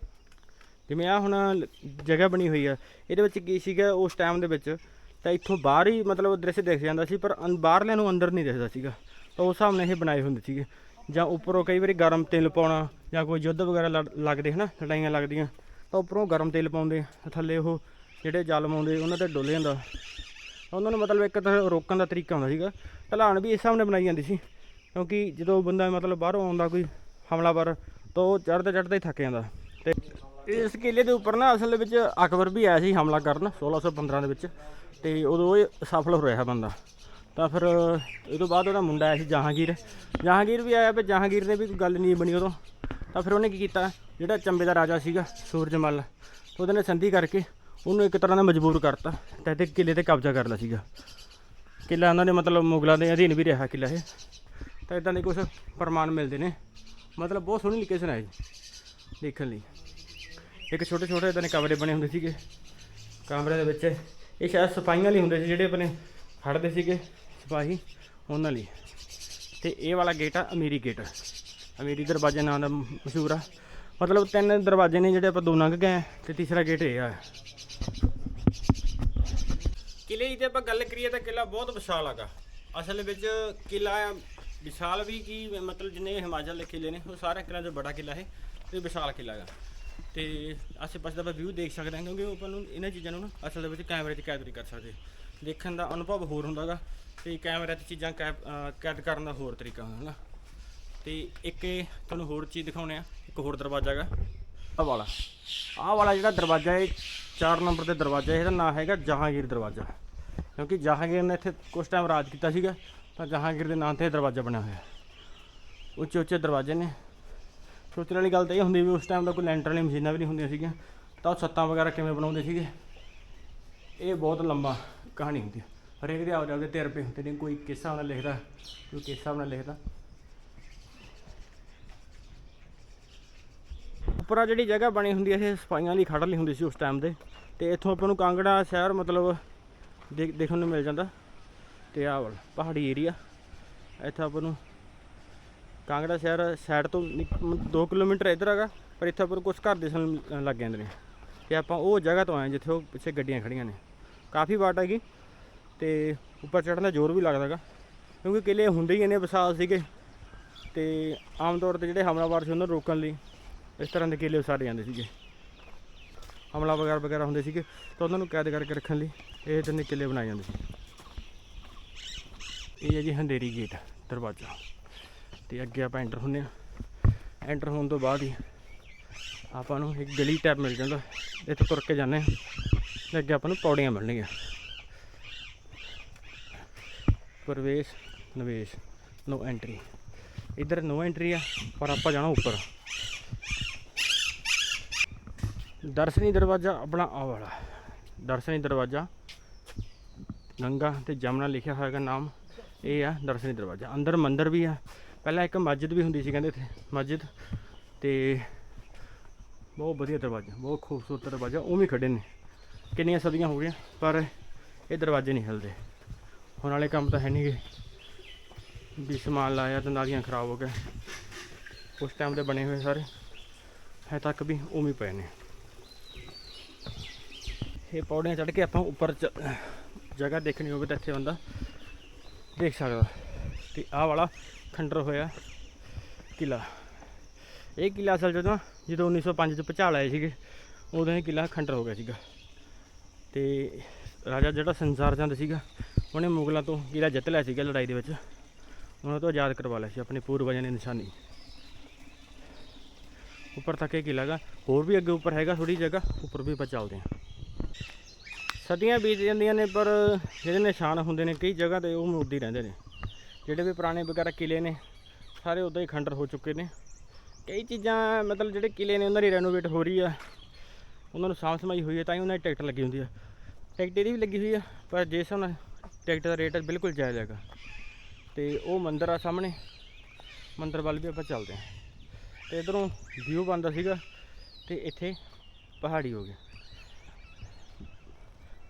[SPEAKER 1] ਜਿਵੇਂ ਆ ਹੁਣ ਜਗ੍ਹਾ ਬਣੀ ਹੋਈ ਆ, ਇਹਦੇ ਵਿੱਚ ਕੀ ਸੀਗਾ ਉਸ ਟਾਈਮ ਦੇ ਵਿੱਚ? ਤਾਂ ਇੱਥੋਂ ਬਾਹਰ ਹੀ ਮਤਲਬ ਦ੍ਰਿਸ਼ ਦਿਖ ਜਾਂਦਾ ਸੀ, ਪਰ ਅੰ- ਬਾਹਰਲਿਆਂ ਨੂੰ ਅੰਦਰ ਨਹੀਂ ਦਿਖਦਾ ਸੀਗਾ। ਤਾਂ ਉਸ ਹਿਸਾਬ ਨਾਲ ਇਹ ਬਣਾਏ ਹੁੰਦੇ ਸੀਗੇ। ਜਾਂ ਉੱਪਰੋਂ ਕਈ ਵਾਰੀ ਗਰਮ ਤੇਲ ਪਾਉਣਾ, ਜਾਂ ਕੋਈ ਯੁੱਧ ਵਗੈਰਾ ਲੜ- ਲੱਗਦੇ ਹਨਾ, ਲੜਾਈਆਂ ਲੱਗਦੀਆਂ, ਤਾਂ ਉੱਪਰੋਂ ਗਰਮ ਤੇਲ ਪਾਉਂਦੇ ਥੱਲੇ ਉਹ ਜਿਹੜੇ ਜਲ ਮਾਉਂਦੇ ਉਹਨਾਂ ਤੇ ਡੁੱਲ ਜਾਂਦਾ। ਉਹਨਾਂ ਨੂੰ ਮਤਲਬ ਇੱਕ ਤਾਂ ਰੋਕਣ ਦਾ ਤਰੀਕਾ ਹੁੰਦਾ ਸੀਗਾ। ਢਲਾਣ ਵੀ ਇਸ ਹਿਸਾਬ ਨਾਲ ਬਣਾਈ ਜਾਂਦੀ ਸੀ, ਕਿਉਂਕਿ ਜਦੋਂ ਬੰਦਾ ਮਤਲਬ ਬਾਹਰੋਂ ਆਉਂਦਾ ਕੋਈ ਹਮਲਾਵਰ, ਤਾਂ ਉਹ ਚੜ੍ਹਦੇ ਚੜ੍ਹਦੇ ਹੀ ਥੱਕ ਜਾਂਦਾ। ਇਸ ਕਿਲੇ ਦੇ ਉੱਪਰ ਨਾ ਅਸਲ ਵਿੱਚ ਅਕਬਰ ਵੀ ਆਇਆ ਸੀ ਹਮਲਾ ਕਰਨ 1615 ਦੇ ਵਿੱਚ ਤੇ ਉਦੋਂ ਇਹ ਸਫਲ ਹੋ ਰਿਹਾ ਬੰਦਾ। ਤਾਂ ਫਿਰ ਇਹ ਤੋਂ ਬਾਅਦ ਉਹਦਾ ਮੁੰਡਾ ਆਇਆ ਸੀ ਜਹਾਂਗੀਰ। ਜਹਾਂਗੀਰ ਵੀ ਆਇਆ ਪਰ ਜਹਾਂਗੀਰ ਨੇ ਵੀ ਕੋਈ ਗੱਲ ਨਹੀਂ ਬਣੀ ਉਦੋਂ। ਤਾਂ ਫਿਰ ਉਹਨੇ ਕੀ ਕੀਤਾ? ਜਿਹੜਾ ਚੰਬੇ ਦਾ ਰਾਜਾ ਸੀਗਾ, ਸੂਰਜਮਲ, ਉਹਦੇ ਨੇ ਸੰਧੀ ਕਰਕੇ ਉਹਨੂੰ ਇੱਕ ਤਰ੍ਹਾਂ ਦਾ ਮਜਬੂਰ ਕਰਤਾ ਤੇ ਇਹਦੇ ਕਿਲੇ ਤੇ ਕਬਜ਼ਾ ਕਰ ਲਿਆ ਸੀਗਾ। ਕਿਲਾ ਉਹਨਾਂ ਨੇ ਮਤਲਬ ਮੁਗਲਾਂ ਦੇ ਅਧੀਨ ਵੀ ਰਿਹਾ ਕਿਲਾ ਇਹ। ਤਾਂ ਇਦਾਂ ਦੇ ਕੁਝ ਪ੍ਰਮਾਣ ਮਿਲਦੇ ਨੇ। ਮਤਲਬ ਬਹੁਤ ਸੋਹਣੀ ਲੋਕੇਸ਼ਨ ਹੈ ਜੀ, ਦੇਖਣ ਲਈ। ਇੱਕ ਛੋਟੇ ਛੋਟੇ ਇਦਾਂ ਦੇ ਕਮਰੇ ਬਣੇ ਹੁੰਦੇ ਸੀਗੇ। ਕਮਰੇ ਦੇ ਵਿੱਚ ਇਹ ਸ਼ਾਇਦ ਸਫਾਈਆਂ ਲਈ ਹੁੰਦੇ ਸੀ ਜਿਹੜੇ ਆਪਣੇ ਖੜਦੇ ਸੀਗੇ ਸਿਪਾਹੀ ਉਹਨਾਂ ਲਈ। ਤੇ ਇਹ ਵਾਲਾ ਗੇਟ ਆ ਅਮੀਰੀ ਗੇਟ ਅਮੀਰੀ ਦਰਵਾਜ਼ੇ ਨਾਂ ਦਾ ਮਸ਼ਹੂਰ ਆ। ਮਤਲਬ ਤਿੰਨ ਦਰਵਾਜ਼ੇ ਨੇ ਜਿਹੜੇ ਆਪਾਂ ਦੋ ਲੰਘ ਗਏ ਆ ਤੇ ਤੀਸਰਾ ਗੇਟ ਇਹ ਆ। ਕਿਲੇ ਦੀ ਤੇ ਆਪਾਂ ਗੱਲ ਕਰੀਏ ਤਾਂ ਕਿਲਾ ਬਹੁਤ ਵਿਸ਼ਾਲ ਹੈਗਾ। ਅਸਲ ਵਿੱਚ ਕਿਲਾ ਵਿਸ਼ਾਲ ਵੀ ਕੀ ਮਤਲਬ ਜਿੰਨੇ ਹਿਮਾਚਲ ਦੇ ਕਿਲੇ ਨੇ, ਉਹ ਸਾਰੇ ਕਿਲਿਆਂ ਤੋਂ ਬੜਾ ਕਿਲਾ ਹੈ ਤੇ ਵਿਸ਼ਾਲ ਕਿਲਾ ਹੈਗਾ। ਤੇ ਆਸੇ ਪਾਸੇ ਦਾ ਆਪਾਂ ਵਿਊ ਦੇਖ ਸਕਦੇ ਹਾਂ ਕਿਉਂਕਿ ਉਹ ਆਪਾਂ ਨੂੰ ਇਹਨਾਂ ਚੀਜ਼ਾਂ ਨੂੰ ਨਾ ਅਸਲ ਦੇ ਵਿੱਚ ਕੈਮਰੇ 'ਚ ਕੈਦ ਨਹੀਂ ਕਰ ਸਕਦੇ। ਦੇਖਣ ਦਾ ਅਨੁਭਵ ਹੋਰ ਹੁੰਦਾਗਾ ਤੇ ਕੈਮਰੇ 'ਤੇ ਚੀਜ਼ਾਂ ਕੈਪ ਕੈਦ ਕਰਨ ਦਾ ਹੋਰ ਤਰੀਕਾ ਹੁੰਦਾ ਹੈ ਨਾ ਤੇ ਇੱਕ ਇਹ ਤੁਹਾਨੂੰ ਹੋਰ ਚੀਜ਼ ਦਿਖਾਉਣੇ ਆ ਇੱਕ ਹੋਰ ਦਰਵਾਜ਼ਾ ਹੈਗਾ, ਆਹ ਵਾਲਾ। ਆਹ ਵਾਲਾ ਜਿਹੜਾ ਦਰਵਾਜ਼ਾ ਹੈ 4 ਨੰਬਰ ਤੇ ਦਰਵਾਜ਼ਾ, ਇਹਦਾ ਨਾਮ ਹੈਗਾ ਜਹਾਂਗੀਰ ਦਰਵਾਜ਼ਾ। ਕਿਉਂਕਿ ਜਹਾਂਗੀਰ ਨੇ ਇੱਥੇ ਕੁਝ ਟਾਈਮ ਰਾਜ ਕੀਤਾ ਸੀਗਾ, ਤਾਂ ਜਹਾਂਗੀਰ ਦੇ ਨਾਂ ਤੇ ਦਰਵਾਜ਼ਾ ਬਣਿਆ ਹੋਇਆ। ਉੱਚੇ ਉੱਚੇ ਦਰਵਾਜ਼ੇ ਨੇ। ਸੋਚਣ ਵਾਲੀ ਗੱਲ ਤਾਂ ਇਹ ਹੁੰਦੀ ਵੀ ਉਸ ਟਾਈਮ ਦਾ ਕੋਈ ਲੈਂਟਰ ਵਾਲੀ ਮਸ਼ੀਨਾਂ ਵੀ ਨਹੀਂ ਹੁੰਦੀਆਂ ਸੀਗੀਆਂ। ਤਾਂ ਉਹ ਛੱਤਾਂ ਵਗੈਰਾ ਕਿਵੇਂ ਬਣਾਉਂਦੇ ਸੀਗੇ? ਇਹ ਬਹੁਤ ਲੰਬਾ ਕਹਾਣੀ ਹੁੰਦੀ ਹੈ ਹਰੇਕ ਦੇ ਆਪਦੇ ਆਪਦੇ ਤਜਰਬੇ ਹੁੰਦੇ ਨੇ, ਕੋਈ ਕਿਸ ਹਿਸਾਬ ਨਾਲ ਲਿਖਦਾ, ਕੋਈ ਕਿਸ ਹਿਸਾਬ ਨਾਲ ਲਿਖਦਾ। ਉੱਪਰ ਆਹ ਜਿਹੜੀ ਜਗ੍ਹਾ ਬਣੀ ਹੁੰਦੀ ਹੈ ਇਹ ਸਫਾਈਆਂ ਲਈ ਖੜ੍ਹਨ ਲਈ ਹੁੰਦੀ ਸੀ ਉਸ ਟਾਈਮ ਦੇ ਤੇ ਇੱਥੋਂ ਆਪਾਂ ਨੂੰ ਕਾਂਗੜਾ ਸ਼ਹਿਰ ਮਤਲਬ ਦੇਖ ਦੇਖਣ ਨੂੰ ਮਿਲ ਜਾਂਦਾ। ਤੇ ਆਹ ਵਾਲਾ ਪਹਾੜੀ ਏਰੀਆ ਇੱਥੇ ਆਪਾਂ ਨੂੰ ਕਾਂਗੜਾ ਸ਼ਹਿਰ ਸਾਈਡ ਤੋਂ 2 ਕਿਲੋਮੀਟਰ ਇੱਧਰ ਹੈਗਾ, ਪਰ ਇੱਥੇ ਉੱਪਰ ਨੂੰ ਕੁਝ ਘਰ ਦਿਸਣ ਲੱਗ ਜਾਂਦੇ ਨੇ। ਤੇ ਆਪਾਂ ਉਹ ਜਗ੍ਹਾ ਤੋਂ ਆਏ ਜਿੱਥੇ ਉਹ ਪਿੱਛੇ ਗੱਡੀਆਂ ਖੜੀਆਂ ਨੇ। ਕਾਫੀ ਵਾਟ ਹੈਗੀ ਤੇ ਉੱਪਰ ਚੜ੍ਹਨ ਦਾ ਜ਼ੋਰ ਵੀ ਲੱਗਦਾ ਹੈਗਾ, ਕਿਉਂਕਿ ਕਿਲੇ ਹੁੰਦੇ ਹੀ ਇੰਨੇ ਵਿਸ਼ਾਲ ਸੀਗੇ। ਤੇ ਆਮ ਤੌਰ ਤੇ ਜਿਹੜੇ ਹਮਲਾਵਰ ਸੀ ਉਹਨਾਂ ਨੂੰ ਰੋਕਣ ਲਈ ਇਸ ਤਰ੍ਹਾਂ ਦੇ ਕਿਲੇ ਉਸਾਰੇ ਜਾਂਦੇ ਸੀਗੇ। ਹਮਲਾ ਵਗੈਰਾ ਵਗੈਰਾ ਹੁੰਦੇ ਸੀਗੇ, ਤਾਂ ਉਹਨਾਂ ਨੂੰ ਕੈਦ ਕਰਕੇ ਰੱਖਣ ਲਈ ਇਹ ਤਿੰਨੇ ਕਿਲੇ ਬਣਾਏ ਜਾਂਦੇ ਸੀ। ਇਹ ਹੈ ਜੀ ਹੰਦੇਰੀ ਗੇਟ, ਦਰਵਾਜ਼ਾ। ਤੇ ਅੱਗੇ ਆਪਾਂ ਐਂਟਰ ਹੁੰਨੇ ਆ ਐਂਟਰ ਹੋਣ ਤੋਂ ਬਾਅਦ ਹੀ ਆਪਾਂ ਨੂੰ ਇੱਕ ਗਲੀ ਟੈਪ ਮਿਲ ਜਾਂਦਾ। ਇੱਥੇ ਤੁਰ ਕੇ ਜਾਂਦੇ ਹਾਂ ਤੇ ਅੱਗੇ ਆਪਾਂ ਨੂੰ ਪੌੜੀਆਂ ਮਿਲਣਗੀਆਂ। ਪ੍ਰਵੇਸ਼, ਨਿਵੇਸ਼ ਨੋ ਐਂਟਰੀ ਇੱਧਰ ਨੋ ਐਂਟਰੀ ਆ, ਪਰ ਆਪਾਂ ਜਾਣਾ ਉੱਪਰ। ਦਰਸ਼ਨੀ ਦਰਵਾਜ਼ਾ ਆਪਣਾ ਆ ਵਾਲਾ। ਦਰਸ਼ਨੀ ਦਰਵਾਜ਼ਾ, ਗੰਗਾ ਤੇ ਜਮਨਾ ਲਿਖਿਆ ਹੋਏਗਾ ਨਾਮ। ਇਹ ਆ ਦਰਸ਼ਨੀ ਦਰਵਾਜ਼ਾ। ਅੰਦਰ ਮੰਦਿਰ ਵੀ ਆ ਪਹਿਲਾਂ ਇੱਕ ਮਸਜਿਦ ਵੀ ਹੁੰਦੀ ਸੀ ਕਹਿੰਦੇ ਇੱਥੇ, ਮਸਜਿਦ ਤੇ ਬਹੁਤ ਵਧੀਆ ਦਰਵਾਜ਼ਾ, ਬਹੁਤ ਖੂਬਸੂਰਤ ਦਰਵਾਜ਼ਾ, ਉਹ ਵੀ ਖੜੇ ਨੇ। ਕਿੰਨੀਆਂ ਸਦੀਆਂ ਹੋ ਗਈਆਂ, ਪਰ ਇਹ ਦਰਵਾਜ਼ੇ ਨਹੀਂ ਹਿਲਦੇ। ਹੁਣ ਵਾਲੇ ਕੰਮ ਤਾਂ ਹੈ ਨਹੀਂਗੇ ਵੀ ਸਮਾਨ ਲਾਇਆ ਤੇ ਨਾਲੀਆਂ ਖਰਾਬ ਹੋ ਗਏ ਉਸ ਟਾਈਮ ਦੇ ਬਣੇ ਹੋਏ ਸਾਰੇ। ਹੈ ਤੱਕ ਵੀ ਉਵੇਂ ਹੀ ਪਏ ਨੇ। ਇਹ ਪੌੜੀਆਂ ਚੜ੍ਹ ਕੇ ਆਪਾਂ ਉੱਪਰ ਜਗ੍ਹਾ ਦੇਖਣੀ ਹੋਵੇ ਤਾਂ ਇੱਥੇ ਬੰਦਾ ਦੇਖ ਸਕਦਾ। ਤੇ ਆਹ ਵਾਲਾ ਖੰਡਰ ਹੋਇਆ ਕਿਲਾ। ਇਹ ਕਿਲਾ ਅਸਲ ਜਦੋਂ ਜਦੋਂ 1905 ਚ ਭਚਾਲ ਆਏ ਸੀਗੇ, ਉਦੋਂ ਇਹ ਕਿਲਾ ਖੰਡਰ ਹੋ ਗਿਆ ਸੀਗਾ। ਤੇ ਰਾਜਾ ਜਿਹੜਾ ਸੰਸਾਰ ਚੰਦ ਸੀਗਾ, ਉਹਨੇ ਮੁਗਲਾਂ ਤੋਂ ਕਿਲਾ ਜਿੱਤ ਲਿਆ ਸੀਗਾ ਲੜਾਈ ਦੇ ਵਿੱਚ। ਉਹਨਾਂ ਤੋਂ ਆਜ਼ਾਦ ਕਰਵਾ ਲਿਆ ਸੀ ਆਪਣੇ ਪੂਰਵਜਾਂ ਦੀ ਨਿਸ਼ਾਨੀ। ਉੱਪਰ ਤੱਕ ਇਹ ਕਿਲਾ ਗਾ ਹੋਰ ਵੀ ਅੱਗੇ ਉੱਪਰ ਹੈਗਾ ਥੋੜੀ ਜਗ੍ਹਾ, ਉੱਪਰ ਵੀ ਆਪਾਂ ਚੱਲਦੇ ਹਾਂ। ਸਦੀਆਂ ਬੀਤ ਜਾਂਦੀਆਂ ਨੇ, ਪਰ ਜਿਹੜੇ ਨਿਸ਼ਾਨ ਹੁੰਦੇ ਨੇ, ਕਈ ਜਗ੍ਹਾ ਤੇ ਉਹ ਮੁੱਦੀ ਰਹਿੰਦੇ ਨੇ। ਜਿਹੜੇ ਵੀ ਪੁਰਾਣੇ ਵਗੈਰਾ ਕਿਲੇ ਨੇ, ਸਾਰੇ ਉਦਾਂ ਹੀ ਖੰਡਰ ਹੋ ਚੁੱਕੇ ਨੇ। ਕਈ ਚੀਜ਼ਾਂ ਮਤਲਬ ਜਿਹੜੇ ਕਿਲੇ ਨੇ, ਉਹਨਾਂ ਦੀ ਰੈਨੋਵੇਟ ਹੋ ਰਹੀ ਆ। ਉਹਨਾਂ ਨੂੰ ਸਾਂਭ ਸਮਾਈ ਹੋਈ ਹੈ ਤਾਂ ਹੀ ਉਹਨਾਂ ਦੀ ਟਿਕਟ ਲੱਗੀ ਹੁੰਦੀ ਆ। ਟਿਕਟ ਇਹਦੀ ਵੀ ਲੱਗੀ ਹੋਈ ਆ, ਪਰ ਜੇ ਹੁਣ ਟਿਕਟ ਦਾ ਰੇਟ ਬਿਲਕੁਲ ਜਾਇਜ਼ ਹੈਗਾ। ਤੇ ਉਹ ਮੰਦਿਰ ਆ ਸਾਹਮਣੇ, ਮੰਦਿਰ ਵੱਲ ਵੀ ਆਪਾਂ ਚੱਲਦੇ ਹਾਂ। ਤੇ ਇਧਰੋਂ ਵਿਊ ਬਣਦਾ ਸੀਗਾ, ਤੇ ਇੱਥੇ ਪਹਾੜੀ ਹੋ ਗਈ।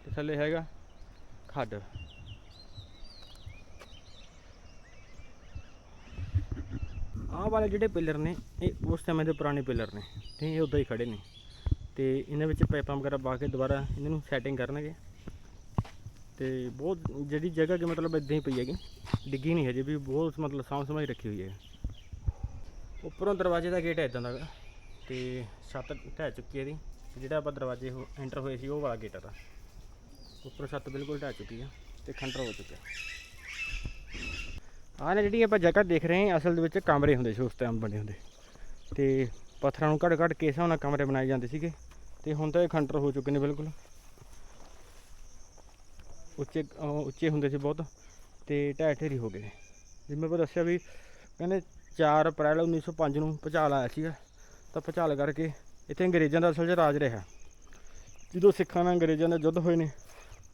[SPEAKER 1] ਤੇ ਥੱਲੇ ਹੈਗਾ ਖੱਡ। ਆਹ ਵਾਲੇ ਜਿਹੜੇ ਪਿਲਰ ਨੇ, ਇਹ ਉਸ ਸਮੇਂ ਦੇ ਪੁਰਾਣੇ ਪਿਲਰ ਨੇ, ਤੇ ਇਹ ਉਦਾਂ ਹੀ ਖੜੇ ਨੇ। ਤੇ ਇਹਨਾਂ ਵਿੱਚ ਪਾਈਪਾਂ ਵਗੈਰਾ ਪਾ ਕੇ ਦੁਬਾਰਾ ਇਹਨਾਂ ਨੂੰ ਸੈਟਿੰਗ ਕਰਨਗੇ। ਤੇ ਬਹੁਤ, ਜਿਹੜੀ ਜਗ੍ਹਾ ਕਿ ਮਤਲਬ ਇਦਾਂ ਹੀ ਪਈ ਹੈਗੀ, ਡਿੱਗੀ ਨਹੀਂ ਹਜੇ ਵੀ, ਬਹੁਤ ਮਤਲਬ ਸਾਂਭ ਸੰਭਾਈ ਰੱਖੀ ਹੋਈ ਹੈ। ਉੱਪਰੋਂ ਦਰਵਾਜ਼ੇ ਦਾ ਗੇਟ ਹੈ ਇਦਾਂ ਦਾ ਗਾ, ਤੇ ਛੱਤ ਢਹਿ ਚੁੱਕੀ ਹੈ ਇਹਦੀ, ਤੇ ਜਿਹੜਾ ਆਪਾਂ ਦਰਵਾਜ਼ੇ ਐਂਟਰ ਹੋਏ ਸੀ, ਉਹ ਵਾਲਾ ਗੇਟ ਹੈ ਆ ਉੱਪਰੋਂ ਛੱਤ ਬਿਲਕੁਲ ਢਹਿ ਚੁੱਕੀ ਆ, ਤੇ ਖੰਡਰ ਹੋ ਚੁੱਕਿਆ। ਆਹ ਨਾ ਜਿਹੜੀ ਆਪਾਂ ਜਗ੍ਹਾ ਦੇਖ ਰਹੇ ਹਾਂ, ਅਸਲ ਦੇ ਵਿੱਚ ਕਮਰੇ ਹੁੰਦੇ ਸੀ, ਉਸ ਟਾਈਮ ਬਣੇ ਹੁੰਦੇ। ਤੇ ਪੱਥਰਾਂ ਨੂੰ ਘੜ ਘੜ ਕੇ ਹਿਸਾਬ ਨਾਲ ਕਮਰੇ ਬਣਾਏ ਜਾਂਦੇ ਸੀਗੇ। ਤੇ ਹੁਣ ਤਾਂ ਇਹ ਖੰਡਰ ਹੋ ਚੁੱਕੇ ਨੇ ਬਿਲਕੁਲ। ਉੱਚੇ ਉੱਚੇ ਹੁੰਦੇ ਸੀ ਬਹੁਤ, ਤੇ ਢਹਿ ਢੇਰੀ ਹੋ ਗਏ ਨੇ। ਜਿਵੇਂ ਆਪਾਂ ਦੱਸਿਆ ਵੀ ਕਹਿੰਦੇ 4 ਅਪ੍ਰੈਲ 1905 ਨੂੰ ਭੁਚਾਲ ਆਇਆ ਸੀਗਾ। ਤਾਂ ਭੁਚਾਲ ਕਰਕੇ ਇੱਥੇ ਅੰਗਰੇਜ਼ਾਂ ਦਾ ਅਸਲ 'ਚ ਰਾਜ ਰਿਹਾ। ਜਦੋਂ ਸਿੱਖਾਂ ਨਾਲ ਅੰਗਰੇਜ਼ਾਂ ਦੇ ਯੁੱਧ ਹੋਏ ਨੇ,